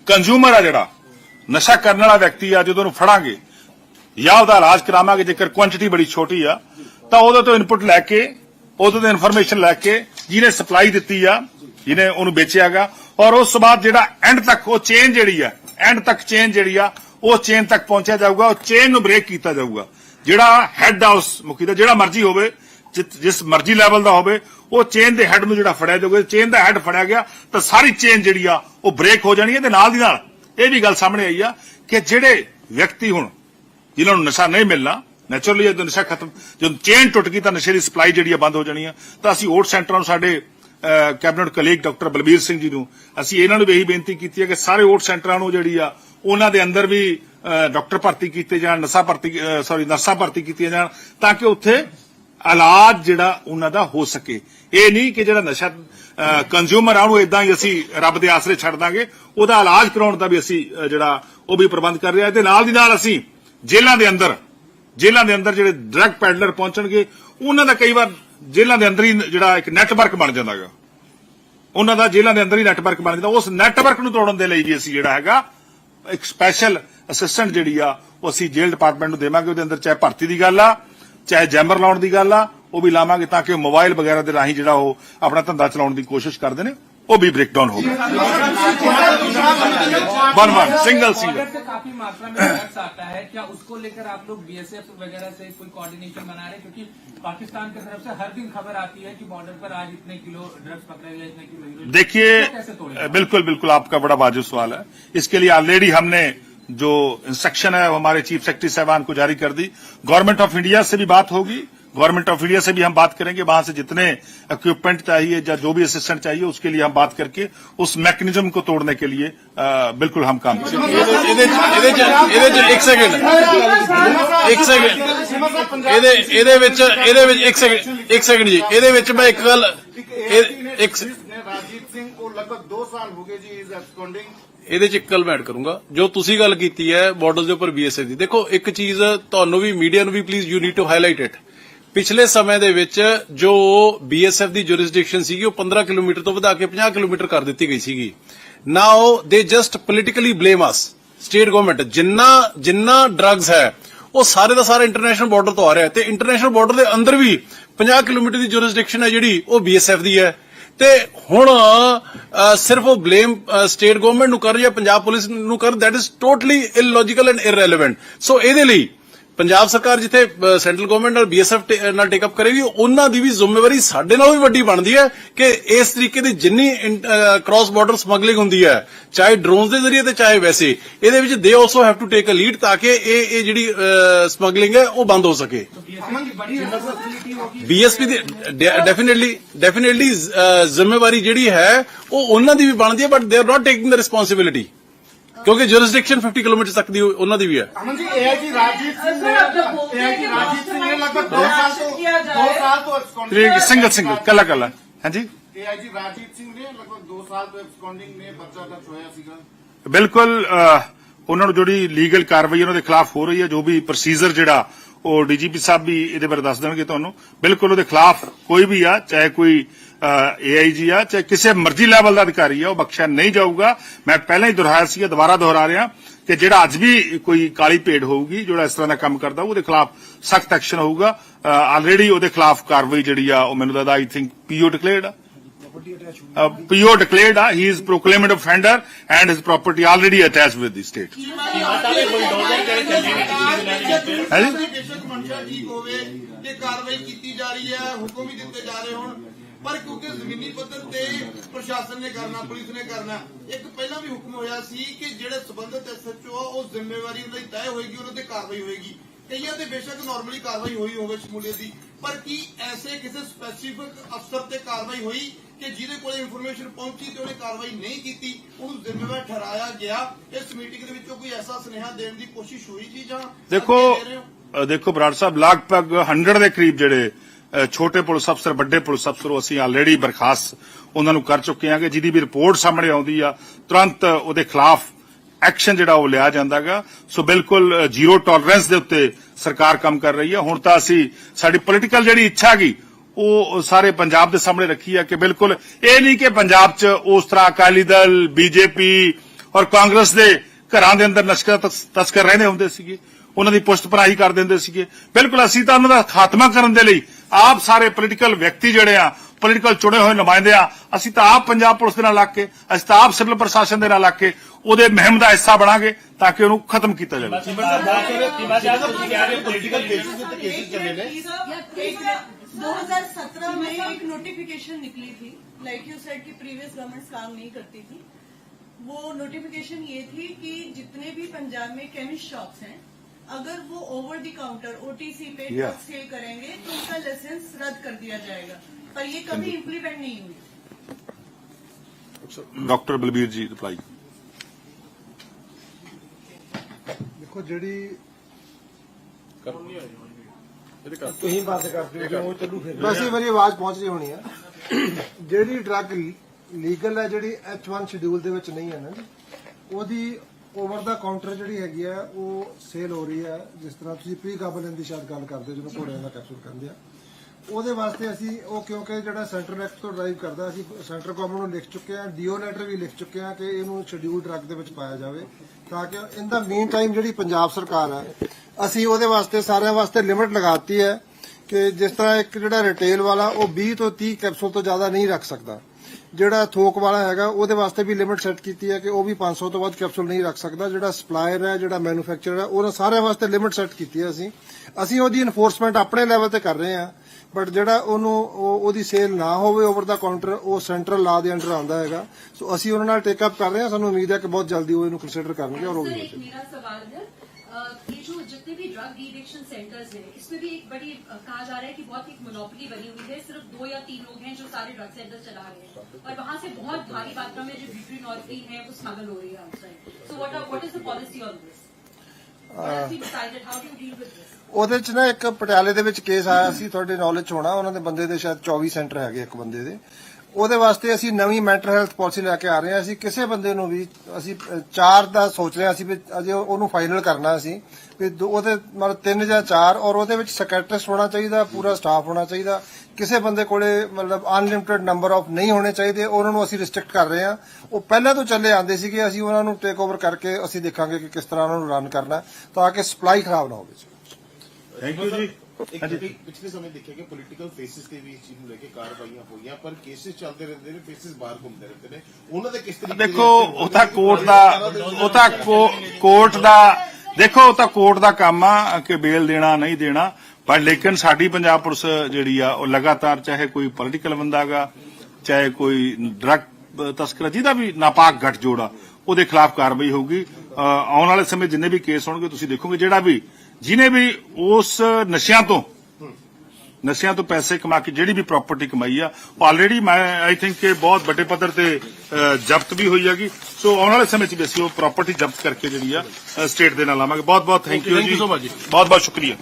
ਕੰਜ਼ਿਊਮਰ ਆ ਜਿਹੜਾ, ਨਸ਼ਾ ਕਰਨ ਵਾਲਾ ਵਿਅਕਤੀ ਆ, ਜਦੋਂ ਉਹਨੂੰ ਫੜਾਂਗੇ, ਜਾਂ ਉਹਦਾ ਇਲਾਜ ਕਰਾਵਾਂਗੇ, ਜੇਕਰ ਕੁਆਂਟੀਟੀ ਬੜੀ ਛੋਟੀ ਆ, ਤਾਂ ਉਹਦੇ ਤੋਂ ਇਨਪੁਟ ਲੈ ਕੇ, ਉਹਦੇ ਤੋਂ ਇਨਫੋਰਮੇਸ਼ਨ ਲੈ ਕੇ, ਜਿਹਨੇ ਸਪਲਾਈ ਦਿੱਤੀ ਆ, ਜਿਹਨੇ ਉਹਨੂੰ ਵੇਚਿਆਗਾ ਔਰ ਉਸ ਤੋਂ ਬਾਅਦ ਜਿਹੜਾ ਐਂਡ ਤੱਕ, ਉਹ ਚੇਨ ਜਿਹੜੀ ਆ ਐਂਡ ਤੱਕ ਚੇਨ ਜਿਹੜੀ ਆ, ਉਹ ਚੇਨ ਤੱਕ ਪਹੁੰਚਿਆ ਜਾਊਗਾ, ਉਹ ਚੇਨ ਨੂੰ ਬ੍ਰੇਕ ਕੀਤਾ ਜਾਊਗਾ। ਜਿਹੜਾ ਹੈੱਡ ਆ ਉਸ ਮੁਖੀ ਦਾ ਜਿਹੜਾ ਮਰਜ਼ੀ ਹੋਵੇ ਜਿਸ- ਮਰਜ਼ੀ ਲੈਵਲ ਦਾ ਹੋਵੇ, ਉਹ ਚੇਨ ਦੇ ਹੈੱਡ ਨੂੰ ਜਿਹੜਾ ਫੜਿਆ ਜਾਊਗਾ ਚੇਨ ਦਾ ਹੈੱਡ ਫੜਿਆ ਗਿਆ, ਤਾਂ ਸਾਰੀ ਚੇਨ ਜਿਹੜੀ ਆ, ਉਹ ਬ੍ਰੇਕ ਹੋ ਜਾਣੀ ਹੈ ਤੇ ਨਾਲ ਦੀ ਨਾਲ ਇਹ ਵੀ ਗੱਲ ਸਾਹਮਣੇ ਆਈ ਆ ਕਿ ਜਿਹੜੇ ਵਿਅਕਤੀ ਹੁਣ, ਜਿਨ੍ਹਾਂ ਨੂੰ ਨਸ਼ਾ ਨਹੀਂ ਮਿਲਣਾ ਨੈਚੁਰਲੀ ਜਦੋਂ ਨਸ਼ਾ ਖਤਮ ਜਦੋਂ ਚੇਨ ਟੁੱਟ ਗਈ ਤਾਂ ਨਸ਼ੇ ਦੀ ਸਪਲਾਈ ਜਿਹੜੀ ਆ ਬੰਦ ਹੋ ਜਾਣੀ ਆ। ਤਾਂ ਅਸੀਂ ਓਟ ਸੈਂਟਰਾਂ ਨੂੰ ਸਾਡੇ cabinet colleague doctor Balbir Singh ji ਨੂੰ ਅਸੀਂ ਇਹਨਾਂ ਨੂੰ ਵੀ ਇਹੀ ਬੇਨਤੀ ਕੀਤੀ ਹੈ ਕਿ ਸਾਰੇ ਓਟ ਸੈਂਟਰਾਂ ਨੂੰ ਜਿਹੜੀ ਆ, ਉਹਨਾਂ ਦੇ ਅੰਦਰ ਵੀ ਡਾਕਟਰ ਭਰਤੀ ਕੀਤੇ ਜਾਣ, ਨਸ਼ਾ ਭਰਤੀ ਸੌਰੀ ਨਰਸਾਂ ਭਰਤੀ ਕੀਤੀਆਂ ਜਾਣ, ਤਾਂ ਕਿ ਉੱਥੇ ਇਲਾਜ ਜਿਹੜਾ ਉਹਨਾਂ ਦਾ ਹੋ ਸਕੇ। ਇਹ ਨਹੀਂ ਕਿ ਜਿਹੜਾ ਨਸ਼ਾ ਕੰਜ਼ਿਊਮਰ ਆ, ਉਹਨੂੰ ਇਦਾਂ ਹੀ ਅਸੀਂ ਰੱਬ ਦੇ ਆਸਰੇ ਛੱਡ ਦਾਂਗੇ। ਉਹਦਾ ਇਲਾਜ ਕਰਾਉਣ ਦਾ ਵੀ ਅਸੀਂ ਜਿਹੜਾ ਉਹ ਵੀ ਪ੍ਰਬੰਧ ਕਰ ਰਿਹਾ। ਹਾਂ ਤੇ ਨਾਲ ਦੀ ਨਾਲ ਅਸੀਂ ਜੇਲ੍ਹਾਂ ਦੇ ਅੰਦਰ, ਜੇਲ੍ਹਾਂ ਦੇ ਅੰਦਰ ਜਿਹੜੇ ਡਰੱਗ ਪੈਡਲਰ ਪਹੁੰਚਣਗੇ, ਉਹਨਾਂ ਦਾ ਕਈ ਵਾਰ ਜੇਲ੍ਹਾਂ ਦੇ ਅੰਦਰ ਹੀ ਜਿਹੜਾ ਇੱਕ ਨੈਟਵਰਕ ਬਣ ਜਾਂਦਾ ਹੈਗਾ। ਉਹਨਾਂ ਦਾ ਜੇਲ੍ਹਾਂ ਦੇ ਅੰਦਰ ਹੀ ਨੈਟਵਰਕ ਬਣ ਜਾਂਦਾ। ਉਸ ਨੈਟਵਰਕ ਨੂੰ ਤੋੜਨ ਦੇ ਲਈ ਵੀ ਅਸੀਂ ਜਿਹੜਾ ਹੈਗਾ, ਇੱਕ ਸਪੈਸ਼ਲ ਅਸਿਸਟੈਂਟ ਜਿਹੜੀ ਆ, ਉਹ ਅਸੀਂ ਜੇਲ੍ਹ ਡਿਪਾਰਟਮੈਂਟ ਨੂੰ ਦੇਵਾਂਗੇ। ਉਹਦੇ ਅੰਦਰ ਚਾਹੇ ਭਰਤੀ ਦੀ ਗੱਲ ਆ ਚਾਹੇ ਜੈਮਰ ਲਾਉਣ ਦੀ ਗੱਲ ਆ ਉਹ ਵੀ ਲਾਵਾਂਗੇ ਤਾਂ ਕਿ ਉਹ ਮੋਬਾਈਲ ਵਗੈਰਾ ਦੇ ਰਾਹੀਂ ਜਿਹੜਾ ਉਹ ਆਪਣਾ ਧੰਦਾ ਚਲਾਉਣ ਦੀ ਕੋਸ਼ਿਸ਼ ਕਰਦੇ ਨੇ ਉਹ ਵੀ ਬ੍ਰੇਕ ਡਾਊਨ ਹੋਗਾ वन वन सिंगल सिंगल अगर से काफी मात्रा में ड्रग्स आता है क्या उसको लेकर आप लोग बीएसएफ वगैरह से कोई कोऑर्डिनेशन बना रहे हैं क्योंकि पाकिस्तान की तरफ से हर दिन खबर आती है कि बॉर्डर पर आज इतने किलो ड्रग्स पकड़े गए इतने किलो हीरोइन देखिए इसको कैसे तोड़ें? बिल्कुल बिल्कुल आपका बड़ा वाजिब सवाल है इसके लिए ऑलरेडी हमने जो इंस्ट्रक्शन है वो हमारे चीफ सेक्रेटरी साहबान को जारी कर दी गवर्नमेंट ऑफ इंडिया से भी बात होगी गवर्नमेंट ऑफ इंडिया से भी हम बात करेंगे वहां से जितने इक्विपमेंट चाहिए या जो भी असिस्टेंट चाहिए उसके लिए हम बात करके उस मैकेनिज्म को तोड़ने के लिए अ, बिल्कुल हम काम करेंगे ਇਹਦੇ ਇਹਦੇ ਚ ਇਹਦੇ ਚ ਇਹਦੇ ਚ ਇੱਕ ਸੈਕਿੰਡ ਇੱਕ ਸੈਕਿੰਡ ਇਹਦੇ ਇਹਦੇ ਵਿੱਚ ਇਹਦੇ ਵਿੱਚ ਇੱਕ ਸੈਕਿੰਡ ਇੱਕ ਸੈਕਿੰਡ ਜੀ ਇਹਦੇ ਵਿੱਚ ਮੈਂ ਇੱਕ ਗੱਲ ਇਹ- ਇੱਕ ਸ- ने राजीव सिंह को लगभग दो साल हो गए जी इज एब्सकॉन्डिंग ਇਹਦੇ ਚ ਇੱਕ ਗੱਲ ਮੈਂ ਐਡ ਕਰੂੰਗਾ। ਜੋ ਤੁਸੀਂ ਗੱਲ ਕੀਤੀ ਹੈ ਬਾਰਡਰ ਦੇ ਉੱਪਰ ਬੀਐਸਐਫ ਦੀ। ਦੇਖੋ, ਇੱਕ ਚੀਜ਼ ਤੁਹਾਨੂੰ ਵੀ ਮੀਡੀਆ ਨੂੰ ਵੀ please you need to highlight it ਪਿਛਲੇ ਸਮੇਂ ਦੇ ਵਿੱਚ ਜੋ ਬੀਐਸਐਫ ਦੀ ਜੁਰਿਸਡਿਕਸ਼ਨ ਸੀਗੀ, ਉਹ 15 ਕਿਲੋਮੀਟਰ ਤੋਂ ਵਧਾ ਕੇ 50 ਕਿਲੋਮੀਟਰ ਕਰ ਦਿੱਤੀ ਗਈ ਸੀਗੀ। Now they just politically blame us state government ਜਿੰਨਾ ਜਿੰਨਾ ਡਰੱਗਸ ਹੈ, ਉਹ ਸਾਰੇ ਦਾ ਸਾਰਾ ਇੰਟਰਨੈਸ਼ਨਲ ਬਾਰਡਰ ਤੋਂ ਆ ਰਿਹਾ ਤੇ ਇੰਟਰਨੈਸ਼ਨਲ ਬਾਰਡਰ ਦੇ ਅੰਦਰ ਵੀ 50 ਕਿਲੋਮੀਟਰ ਦੀ ਜੁਰਿਸਡਿਕਸ਼ਨ ਹੈ ਜਿਹੜੀ, ਉਹ ਬੀਐਸਐਫ ਦੀ ਹੈ। ਤੇ ਹੁਣ ਸਿਰਫ ਉਹ ਬਲੇਮ ਸਟੇਟ ਗਵਰਨਮੈਂਟ ਨੂੰ ਕਰ ਜਾਂ ਪੰਜਾਬ ਪੁਲਿਸ ਨੂੰ ਕਰ that is totally illogical and irrelevant so ਇਹਦੇ ਲਈ ਪੰਜਾਬ ਸਰਕਾਰ ਜਿੱਥੇ ਸੈਂਟਰਲ ਗਵਰਨਮੈਂਟ ਨਾਲ ਬੀਐਸਐਫ ਨਾਲ ਟੇਕ ਅਪ ਕਰੇਗੀ ਉਹਨਾਂ ਦੀ ਵੀ ਜ਼ਿੰਮੇਵਾਰੀ ਸਾਡੇ ਨਾਲੋਂ ਵੀ ਵੱਡੀ ਬਣਦੀ ਹੈ ਕਿ ਇਸ ਤਰੀਕੇ ਦੀ ਜਿੰਨੀ ਕ੍ਰਾਸ ਬਾਰਡਰ ਸਮਗਲਿੰਗ ਹੁੰਦੀ ਹੈ, ਚਾਹੇ ਡਰੋਨਸ ਦੇ ਜ਼ਰੀਏ ਤੇ ਚਾਹੇ ਵੈਸੇ, ਇਹਦੇ ਵਿੱਚ they also have to take a lead ਤਾਂ ਕਿ ਇਹ ਇਹ ਜਿਹੜੀ ਸਮਗਲਿੰਗ ਹੈ, ਉਹ ਬੰਦ ਹੋ ਸਕੇ। ਬੀਐਸਪੀ ਦੀ ਡੈਫੀਨਿਟਲੀ ਡੈਫੀਨਿਟਲੀ ਜ਼ਿੰਮੇਵਾਰੀ ਜਿਹੜੀ ਹੈ, ਉਹ ਉਹਨਾਂ ਦੀ ਵੀ ਬਣਦੀ ਹੈ but they are not taking the responsibility ਕਿਉਂਕਿ ਜੁਰਿਸਡਿਕਸ਼ਨ 50 ਕਿਲੋਮੀਟਰ ਤੱਕ ਦੀ ਉਹਨਾਂ ਦੀ ਵੀ ਹੈ। ਅਮਨ ਜੀ ਇਹ ਹੈ ਰਾਜੀਤ ਸਿੰਘ ਨੇ ਇਹ ਹੈ ਕਿ ਰਾਜੀਤ ਸਿੰਘ ਨੇ ਲਗਭਗ 2 2 ਸਾਲ ਤੋਂ ਸਿੰਗਲ ਸਿੰਗਲ ਕੱਲਾ ਕੱਲਾ। ਹਾਂਜੀ ਇਹ ਜੀ ਰਾਜੀਤ ਸਿੰਘ ਨੇ ਲਗਭਗ 2 ਸਾਲ ਤੋਂ ਐਬਸਕੌਂਡਿੰਗ ਨੇ ਬੱਚਾ ਦਾ ਹੋਇਆ ਸੀਗਾ। ਬਿਲਕੁਲ ਉਹਨਾਂ ਨੂੰ ਜਿਹੜੀ ਲੀਗਲ ਕਾਰਵਾਈ ਉਹਨਾਂ ਦੇ ਖਿਲਾਫ ਹੋ ਰਹੀ ਹੈ ਜੋ ਵੀ ਪ੍ਰੋਸੀਜਰ ਜਿਹੜਾ ਉਹ ਡੀਜੀਪੀ ਸਾਹਿਬ ਵੀ ਇਹਦੇ ਬਾਰੇ ਦੱਸ ਦੇਣਗੇ ਤੁਹਾਨੂੰ। ਬਿਲਕੁਲ ਉਹਦੇ ਖਿਲਾਫ ਕੋਈ ਵੀ ਆ ਚਾਹੇ ਕੋਈ ਏਆਈਜੀ ਆ ਚਾਹੇ ਕਿਸੇ ਮਰਜ਼ੀ ਲੈਵਲ ਦਾ ਅਧਿਕਾਰੀ ਆ ਉਹ ਬਖਸ਼ਿਆ ਨਹੀਂ ਜਾਊਗਾ। ਮੈਂ ਪਹਿਲਾਂ ਹੀ ਦੁਹਰਾਇਆ ਸੀ ਦੁਬਾਰਾ ਦੁਹਰਾ ਰਿਹਾ ਕਿ ਜਿਹੜਾ ਅੱਜ ਵੀ ਕੋਈ ਕਾਲੀ ਭੇਡ ਹੋਊਗੀ ਜਿਹੜਾ ਇਸ ਤਰ੍ਹਾਂ ਦਾ ਕੰਮ ਕਰਦਾ ਉਹਦੇ ਖਿਲਾਫ ਸਖਤ ਐਕਸ਼ਨ ਹੋਊਗਾ। ਆਲਰੇਡੀ ਉਹਦੇ ਖਿਲਾਫ ਕਾਰਵਾਈ ਜਿਹੜੀ ਆ ਉਹ ਮੈਨੂੰ ਲੱਗਦਾ ਆਈ ਥਿੰਕ ਪੀਓ ਡਿਕਲੇਅਰਡ ਆ। ਪੀਓ ਡਿਕਲੇਅਰਡ ਆ ਹੀ is proclaimed offender and his property already attached with the state ਹੈ ਜੀ ਕਾਰਵਾਈ ਕੀਤੀ ਜਾ ਰਹੀ ਹੈ ਹੁਕਮ ਵੀ ਦਿੱਤੇ ਜਾ ਰਹੇ ਹੋਣ। ਪਰ ਕਿਉਂਕਿ ਜ਼ਮੀਨੀ ਪੱਧਰ ਤੇ ਪ੍ਰਸ਼ਾਸਨ ਨੇ ਕਰਨਾ ਪੁਲਿਸ ਨੇ ਕਰਨਾ ਇੱਕ ਪਹਿਲਾਂ ਵੀ ਹੁਕਮ ਹੋਇਆ ਸੀ ਕਿ ਜਿਹੜੇ ਸਬੰਧਤ ਐਸਐਚਓ ਆ ਉਹ ਜ਼ਿੰਮੇਵਾਰੀ ਉਹਨਾਂ ਦੀ ਤੈਅ ਹੋਏਗੀ ਉਹਨਾਂ ਤੇ ਕਾਰਵਾਈ ਹੋਏਗੀ। ਕਈਆਂ ਤੇ ਬੇਸ਼ੱਕ ਨਾਰਮਲੀ ਕਾਰਵਾਈ ਹੋਈ ਹੋਵੇ ਸ਼ਮੂਲੀਅਤ ਦੀ ਪਰ ਕੀ ਐਸੇ ਕਿਸੇ ਸਪੈਸੀਫਿਕ ਅਫਸਰ ਤੇ ਕਾਰਵਾਈ ਹੋਈ ਕਿ ਜਿਹਦੇ ਕੋਲੇ ਇਨਫੋਰਮੇਸ਼ਨ ਪਹੁੰਚੀ ਤੇ ਉਹਨੇ ਕਾਰਵਾਈ ਨਹੀਂ ਕੀਤੀ? ਉਹਨੂੰ ਜ਼ਿੰਮੇਵਾਰ ਠਹਿਰਾਇਆ ਗਿਆ। ਇਸ ਮੀਟਿੰਗ ਦੇ ਵਿੱਚੋਂ ਕੋਈ ਐਸਾ ਸੁਨੇਹਾ ਦੇਣ ਦੀ ਕੋਸ਼ਿਸ਼ ਹੋਈ ਜੀ ਜਾਂ ਦੇਖੋ ਦੇਖੋ ਬਰਾੜ ਸਾਹਿਬ ਲਗਭਗ 100 ਦੇ ਕਰੀਬ ਜਿਹੜੇ ਛੋਟੇ ਪੁਲਿਸ ਅਫਸਰ, ਵੱਡੇ ਪੁਲਿਸ ਅਫਸਰ, ਉਹ ਅਸੀਂ ਆਲਰੇਡੀ ਬਰਖਾਸਤ ਉਹਨਾਂ ਨੂੰ ਕਰ ਚੁੱਕੇ ਹਾਂਗੇ, ਜਿਹਦੀ ਵੀ ਰਿਪੋਰਟ ਸਾਹਮਣੇ ਆਉਂਦੀ ਆ, ਤੁਰੰਤ ਉਹਦੇ ਖਿਲਾਫ ਐਕਸ਼ਨ ਜਿਹੜਾ ਉਹ ਲਿਆ ਜਾਂਦਾਗਾ। ਸੋ ਬਿਲਕੁਲ ਜ਼ੀਰੋ ਟੋਲਰੈਂਸ ਦੇ ਉੱਤੇ ਸਰਕਾਰ ਕੰਮ ਕਰ ਰਹੀ ਹੈ ਹੁਣ ਤਾਂ ਅਸੀਂ, ਸਾਡੀ ਪੋਲੀਟੀਕਲ ਜਿਹੜੀ ਇੱਛਾ ਗਈ ਉਹ ਸਾਰੇ ਪੰਜਾਬ ਦੇ ਸਾਹਮਣੇ ਰੱਖੀ ਹੈ ਕਿ ਬਿਲਕੁਲ ਇਹ ਨਹੀਂ ਕਿ ਪੰਜਾਬ 'ਚ ਉਸ ਤਰ੍ਹਾਂ ਅਕਾਲੀ ਦਲ ਬੀਜੇਪੀ ਔਰ ਕਾਂਗਰਸ ਦੇ ਘਰਾਂ ਦੇ ਅੰਦਰ ਨਸ਼ਕਰ ਤਸਕਰ ਰਹਿੰਦੇ ਹੁੰਦੇ ਸੀਗੇ। ਉਹਨਾਂ ਦੀ ਪੁਸ਼ਤ ਪਨਾਹੀ ਕਰ ਦਿੰਦੇ ਸੀਗੇ। ਬਿਲਕੁਲ ਅਸੀਂ ਤਾਂ ਉਹਨਾਂ ਦਾ ਖਾਤਮਾ ਕਰਨ ਦੇ ਲਈ ਆਪ ਸਾਰੇ ਪੋਲੀਟੀਕਲ ਵਿਅਕਤੀ ਜਿਹੜੇ ਆ ਪੋਲੀਟੀਕਲ ਚੁਣੇ ਹੋਏ ਨੁਮਾਇੰਦੇ ਆ ਅਸੀਂ ਤਾਂ ਆਪ ਪੰਜਾਬ ਪੁਲਿਸ ਦੇ ਨਾਲ ਲੱਗ ਕੇ ਅਸੀਂ ਤਾਂ ਆਪ ਸਿਵਲ ਪ੍ਰਸ਼ਾਸਨ ਦੇ ਨਾਲ ਲੱਗ ਕੇ ਉਹਦੇ ਮਹਿਮ ਦਾ ਹਿੱਸਾ ਬਣਾਂਗੇ ਤਾਂ ਕਿ ਉਹਨੂੰ ਖਤਮ ਕੀਤਾ ਜਾਵੇ पॉलिटिकल बेसिस पे तो केसेस चले गए 2017 में एक नोटिफिकेशन निकली थी लाइक यू सेड कि प्रीवियस गवर्नमेंट्स काम नहीं करती थी वो नोटिफिकेशन ये थी कि जितने भी पंजाब में केमिस्ट शॉप्स हैं अगर वो ओवर द काउंटर ओटीसी पे Yeah. सेल करेंगे तो उनका लाइसेंस रद्द कर दिया जाएगा पर ये कभी इम्प्लीमेंट नहीं हुई ਡਾਕਟਰ ਬਲਬੀਰ ਜੀ ਰਿਪਲਾਈ ਦੇਖੋ ਜਿਹੜੀ ਤੁਸੀਂ ਬੰਦ ਕਰਦੇ ਹੋ ਜੋ ਉਹ ਚੱਲੂ ਫਿਰ ਵੈਸੇ ਮੇਰੀ ਆਵਾਜ਼ ਪਹੁੰਚ ਰਹੀ ਹੋਣੀ ਆ ਜਿਹੜੀ ਡਰੱਗ ਲੀਗਲ ਹੈ ਜਿਹੜੀ H1 ਸ਼ਡਿਊਲ ਦੇ ਵਿੱਚ ਨਹੀਂ ਹੈ ਨਾ ਜੀ ਉਹਦੀ ਓਵਰ ਦਾ ਕਾਊਂਟਰ ਜਿਹੜੀ ਹੈਗੀ ਆ, ਉਹ ਸੇਲ ਹੋ ਰਹੀ ਹੈ ਜਿਸ ਤਰ੍ਹਾਂ ਤੁਸੀਂ ਪ੍ਰੀ ਗਾਬਲਿਨ ਦੀ ਸ਼ਾਇਦ ਗੱਲ ਕਰਦੇ ਹੋ, ਜਿਹਨੂੰ ਘੋੜਿਆਂ ਦਾ ਕੈਪਸੂਲ ਕਰਦੇ ਆ। ਉਹਦੇ ਵਾਸਤੇ ਅਸੀਂ, ਉਹ ਕਿਉਂਕਿ ਜਿਹੜਾ ਸੈਂਟਰ ਐਕਟ ਤੋਂ ਡਰਾਈਵ ਕਰਦਾ, ਅਸੀਂ ਸੈਂਟਰ ਗਵਰਨਮੈਂਟ ਨੂੰ ਲਿਖ ਚੁੱਕੇ ਹਾਂ ਡੀਓ ਲੈਟਰ ਵੀ ਲਿਖ ਚੁੱਕੇ ਹਾਂ ਕਿ ਇਹਨੂੰ ਸ਼ਡਿਊਲ ਡਰੱਗ ਦੇ ਵਿੱਚ ਪਾਇਆ ਜਾਵੇ, ਤਾਂ ਕਿ ਇਨ ਮੇਨ ਟਾਈਮ ਜਿਹੜੀ ਪੰਜਾਬ ਸਰਕਾਰ ਹੈ ਅਸੀਂ ਉਹਦੇ ਵਾਸਤੇ, ਸਾਰਿਆਂ ਵਾਸਤੇ ਲਿਮਿਟ ਲਗਾਤੀ ਹੈ ਕਿ ਜਿਸ ਤਰ੍ਹਾਂ ਇੱਕ ਜਿਹੜਾ ਰਿਟੇਲ ਵਾਲਾ, ਉਹ 20 ਤੋਂ 30 ਕੈਪਸੂਲ ਤੋਂ ਜ਼ਿਆਦਾ ਨਹੀਂ ਰੱਖ ਸਕਦਾ। ਜਿਹੜਾ ਥੋਕ ਵਾਲਾ ਹੈਗਾ ਉਹਦੇ ਵਾਸਤੇ ਵੀ ਲਿਮਿਟ ਸੈੱਟ ਕੀਤੀ ਹੈ ਕਿ ਉਹ ਵੀ 500 ਤੋਂ ਵੱਧ ਕੈਪਸੂਲ ਨਹੀਂ ਰੱਖ ਸਕਦਾ। ਜਿਹੜਾ ਸਪਲਾਇਰ ਹੈ ਜਿਹੜਾ ਮੈਨੂਫੈਕਚਰਰ ਹੈ ਉਹਨਾਂ ਸਾਰਿਆਂ ਵਾਸਤੇ ਲਿਮਿਟ ਸੈੱਟ ਕੀਤੀ ਹੈ ਅਸੀਂ। ਅਸੀਂ ਉਹਦੀ ਇਨਫੋਰਸਮੈਂਟ ਆਪਣੇ ਲੈਵਲ ਤੇ ਕਰ ਰਹੇ ਹਾਂ ਬਟ ਜਿਹੜਾ ਉਹਨੂੰ ਉਹ- ਉਹਦੀ ਸੇਲ ਨਾ ਹੋਵੇ ਓਵਰ ਦਾ ਕਾਊਂਟਰ ਉਹ ਸੈਂਟਰਲ ਲਾ ਦੇ ਅੰਡਰ ਆਉਂਦਾ ਹੈਗਾ। ਸੋ ਅਸੀਂ ਉਹਨਾਂ ਨਾਲ ਟੇਕ ਅਪ ਕਰ ਰਹੇ ਹਾਂ। ਸਾਨੂੰ ਉਮੀਦ ਹੈ ਕਿ ਬਹੁਤ ਜਲਦੀ ਉਹ ਇਹਨੂੰ ਕੰਸੀਡਰ ਕਰਨਗੇ ਔਰ ਉਹ ਵੀ सर ਹੋ एक मेरा सवाल है अ, ये जो जितने भी ड्रग डिएडिक्शन सेंटर्स हैं इसमें भी एक बड़ी अ, कहा जा रहा है कि बहुत एक मोनोपोली बनी हुई है सिर्फ दो या तीन लोग हैं जो सारे ड्रग सेंटर चला रहे हैं और वहां से बहुत भारी मात्रा में जो ब्यूट्रीनॉर्फिन है वो स्मगल हो रही है outside so what what is the policy on this What has been decided? How do you deal with this? ਉਹਦੇ ਚ ਨਾ ਇੱਕ ਪਟਿਆਲੇ ਦੇ ਵਿੱਚ ਕੇਸ ਆਇਆ ਸੀ ਤੁਹਾਡੇ ਨੌਲੇਜ ਚ ਹੋਣਾ ਉਹਨਾਂ ਦੇ ਬੰਦੇ ਦੇ ਸ਼ਾਇਦ 24 ਸੈਂਟਰ ਹੈਗੇ ਇੱਕ ਬੰਦੇ ਦੇ ਉਹਦੇ ਵਾਸਤੇ ਅਸੀਂ ਨਵੀਂ ਮੈਂਟਲ ਹੈਲਥ ਪਾਲਿਸੀ ਲੈ ਕੇ ਆ ਰਹੇ ਹਾਂ। ਅਸੀਂ ਕਿਸੇ ਬੰਦੇ ਨੂੰ ਵੀ ਅਸੀਂ ਚਾਰ ਦਾ ਸੋਚ ਰਹੇ ਅਸੀਂ ਵੀ ਅਜੇ ਉਹਨੂੰ ਫਾਈਨਲ ਕਰਨਾ ਅਸੀਂ। ਵੀ ਉਹਦੇ ਮਤਲਬ ਤਿੰਨ ਜਾਂ ਚਾਰ ਔਰ ਉਹਦੇ ਵਿੱਚ ਸਕੈਟਰਿਸਟ ਹੋਣਾ ਚਾਹੀਦਾ, ਪੂਰਾ ਸਟਾਫ ਹੋਣਾ ਚਾਹੀਦਾ। ਕਿਸੇ ਬੰਦੇ ਕੋਲੇ ਮਤਲਬ ਅਨਲਿਮਿਟਿਡ ਨੰਬਰ ਆਫ ਨਹੀਂ ਹੋਣੇ ਚਾਹੀਦੇ, ਉਹਨਾਂ ਨੂੰ ਅਸੀਂ ਰਿਸਟ੍ਰਿਕਟ ਕਰ ਰਹੇ ਹਾਂ। ਉਹ ਪਹਿਲਾਂ ਤੋਂ ਚੱਲੇ ਆਂਦੇ ਸੀਗੇ, ਅਸੀਂ ਉਹਨਾਂ ਨੂੰ ਟੇਕ ਓਵਰ ਕਰਕੇ ਅਸੀਂ ਦੇਖਾਂਗੇ ਕਿ ਕਿਸ ਤਰ੍ਹਾਂ ਉਹਨਾਂ ਨੂੰ ਰਨ ਕਰਨਾ ਤਾਂ ਕਿ ਸਪਲਾਈ ਖਰਾਬ ਨਾ ਹੋਵੇ। ਥੈਂਕ ਯੂ ਜੀ। ਇੱਕ ਪਿ- ਪਿਛਲੇ ਸਮੇਂ ਦੇਖਿਆ ਕਿ ਪੋਲੀਟੀਕਲ ਫੇਸਿਸ ਤੇ ਵੀ ਇਸ ਚੀਜ਼ ਨੂੰ ਲੈ ਕੇ ਕਾਰਵਾਈਆਂ ਹੋਈਆਂ ਪਰ ਕੇਸਿਸ ਚੱਲਦੇ ਰਹਿੰਦੇ ਨੇ ਫੇਸਿਸ ਬਾਹਰ ਘੁੰਮਦੇ ਰਹਿੰਦੇ ਨੇ। ਉਹਨਾਂ ਦੇ ਕਿਸ ਤਰੀਕੇ ਦੇ ਦੇਖੋ ਉਹ ਤਾਂ ਕੋਰਟ ਦਾ ਉਹ ਤਾਂ ਕੋ- ਕੋਰਟ ਦਾ ਦੇਖੋ ਉਹ ਤਾਂ ਕੋਰਟ ਦਾ ਕੰਮ ਆ ਕਿ ਬੇਲ ਦੇਣਾ ਨਹੀਂ ਦੇਣਾ। ਪਰ ਲੇਕਿਨ ਸਾਡੀ ਪੰਜਾਬ ਪੁਲਿਸ ਜਿਹੜੀ ਆ ਉਹ ਲਗਾਤਾਰ ਚਾਹੇ ਕੋਈ ਪੋਲੀਟੀਕਲ ਬੰਦਾਗਾ ਚਾਹੇ ਕੋਈ ਡਰੱਗ ਤਸਕਰ ਜਿਹਦਾ ਵੀ ਨਾਪਾਕ ਗੱਠਜੋੜ ਆ ਉਹਦੇ ਖਿਲਾਫ ਕਾਰਵਾਈ ਹੋਊਗੀ। ਆਉਣ ਵਾਲੇ ਸਮੇਂ ਜਿੰਨੇ ਵੀ ਕੇਸ ਹੋਣਗੇ ਤੁਸੀਂ ਦੇਖੋਗੇ ਜਿਹੜਾ ਵੀ ਜਿਹਨੇ ਵੀ ਉਸ ਨਸ਼ਿਆਂ ਤੋਂ ਨਸ਼ਿਆਂ ਤੋਂ ਪੈਸੇ ਕਮਾ ਕੇ ਜਿਹੜੀ ਵੀ ਪ੍ਰਾਪਰਟੀ ਕਮਾਈ ਆ ਉਹ ਆਲਰੇਡੀ ਮੈਂ ਆਈ ਥਿੰਕ ਕਿ ਬਹੁਤ ਵੱਡੇ ਪੱਧਰ ਤੇ ਜ਼ਬਤ ਵੀ ਹੋਈ ਹੈਗੀ। ਸੋ ਆਉਣ ਵਾਲੇ ਸਮੇਂ 'ਚ ਵੀ ਅਸੀਂ ਉਹ ਪ੍ਰਾਪਰਟੀ ਜ਼ਬਤ ਕਰਕੇ ਜਿਹੜੀ ਆ ਸਟੇਟ ਦੇ ਨਾਲ ਆਵਾਂਗੇ। ਬਹੁਤ ਬਹੁਤ ਥੈਂਕ ਯੂ ਜੀ। ਬਹੁਤ ਬਹੁਤ ਸ਼ੁਕਰੀਆ।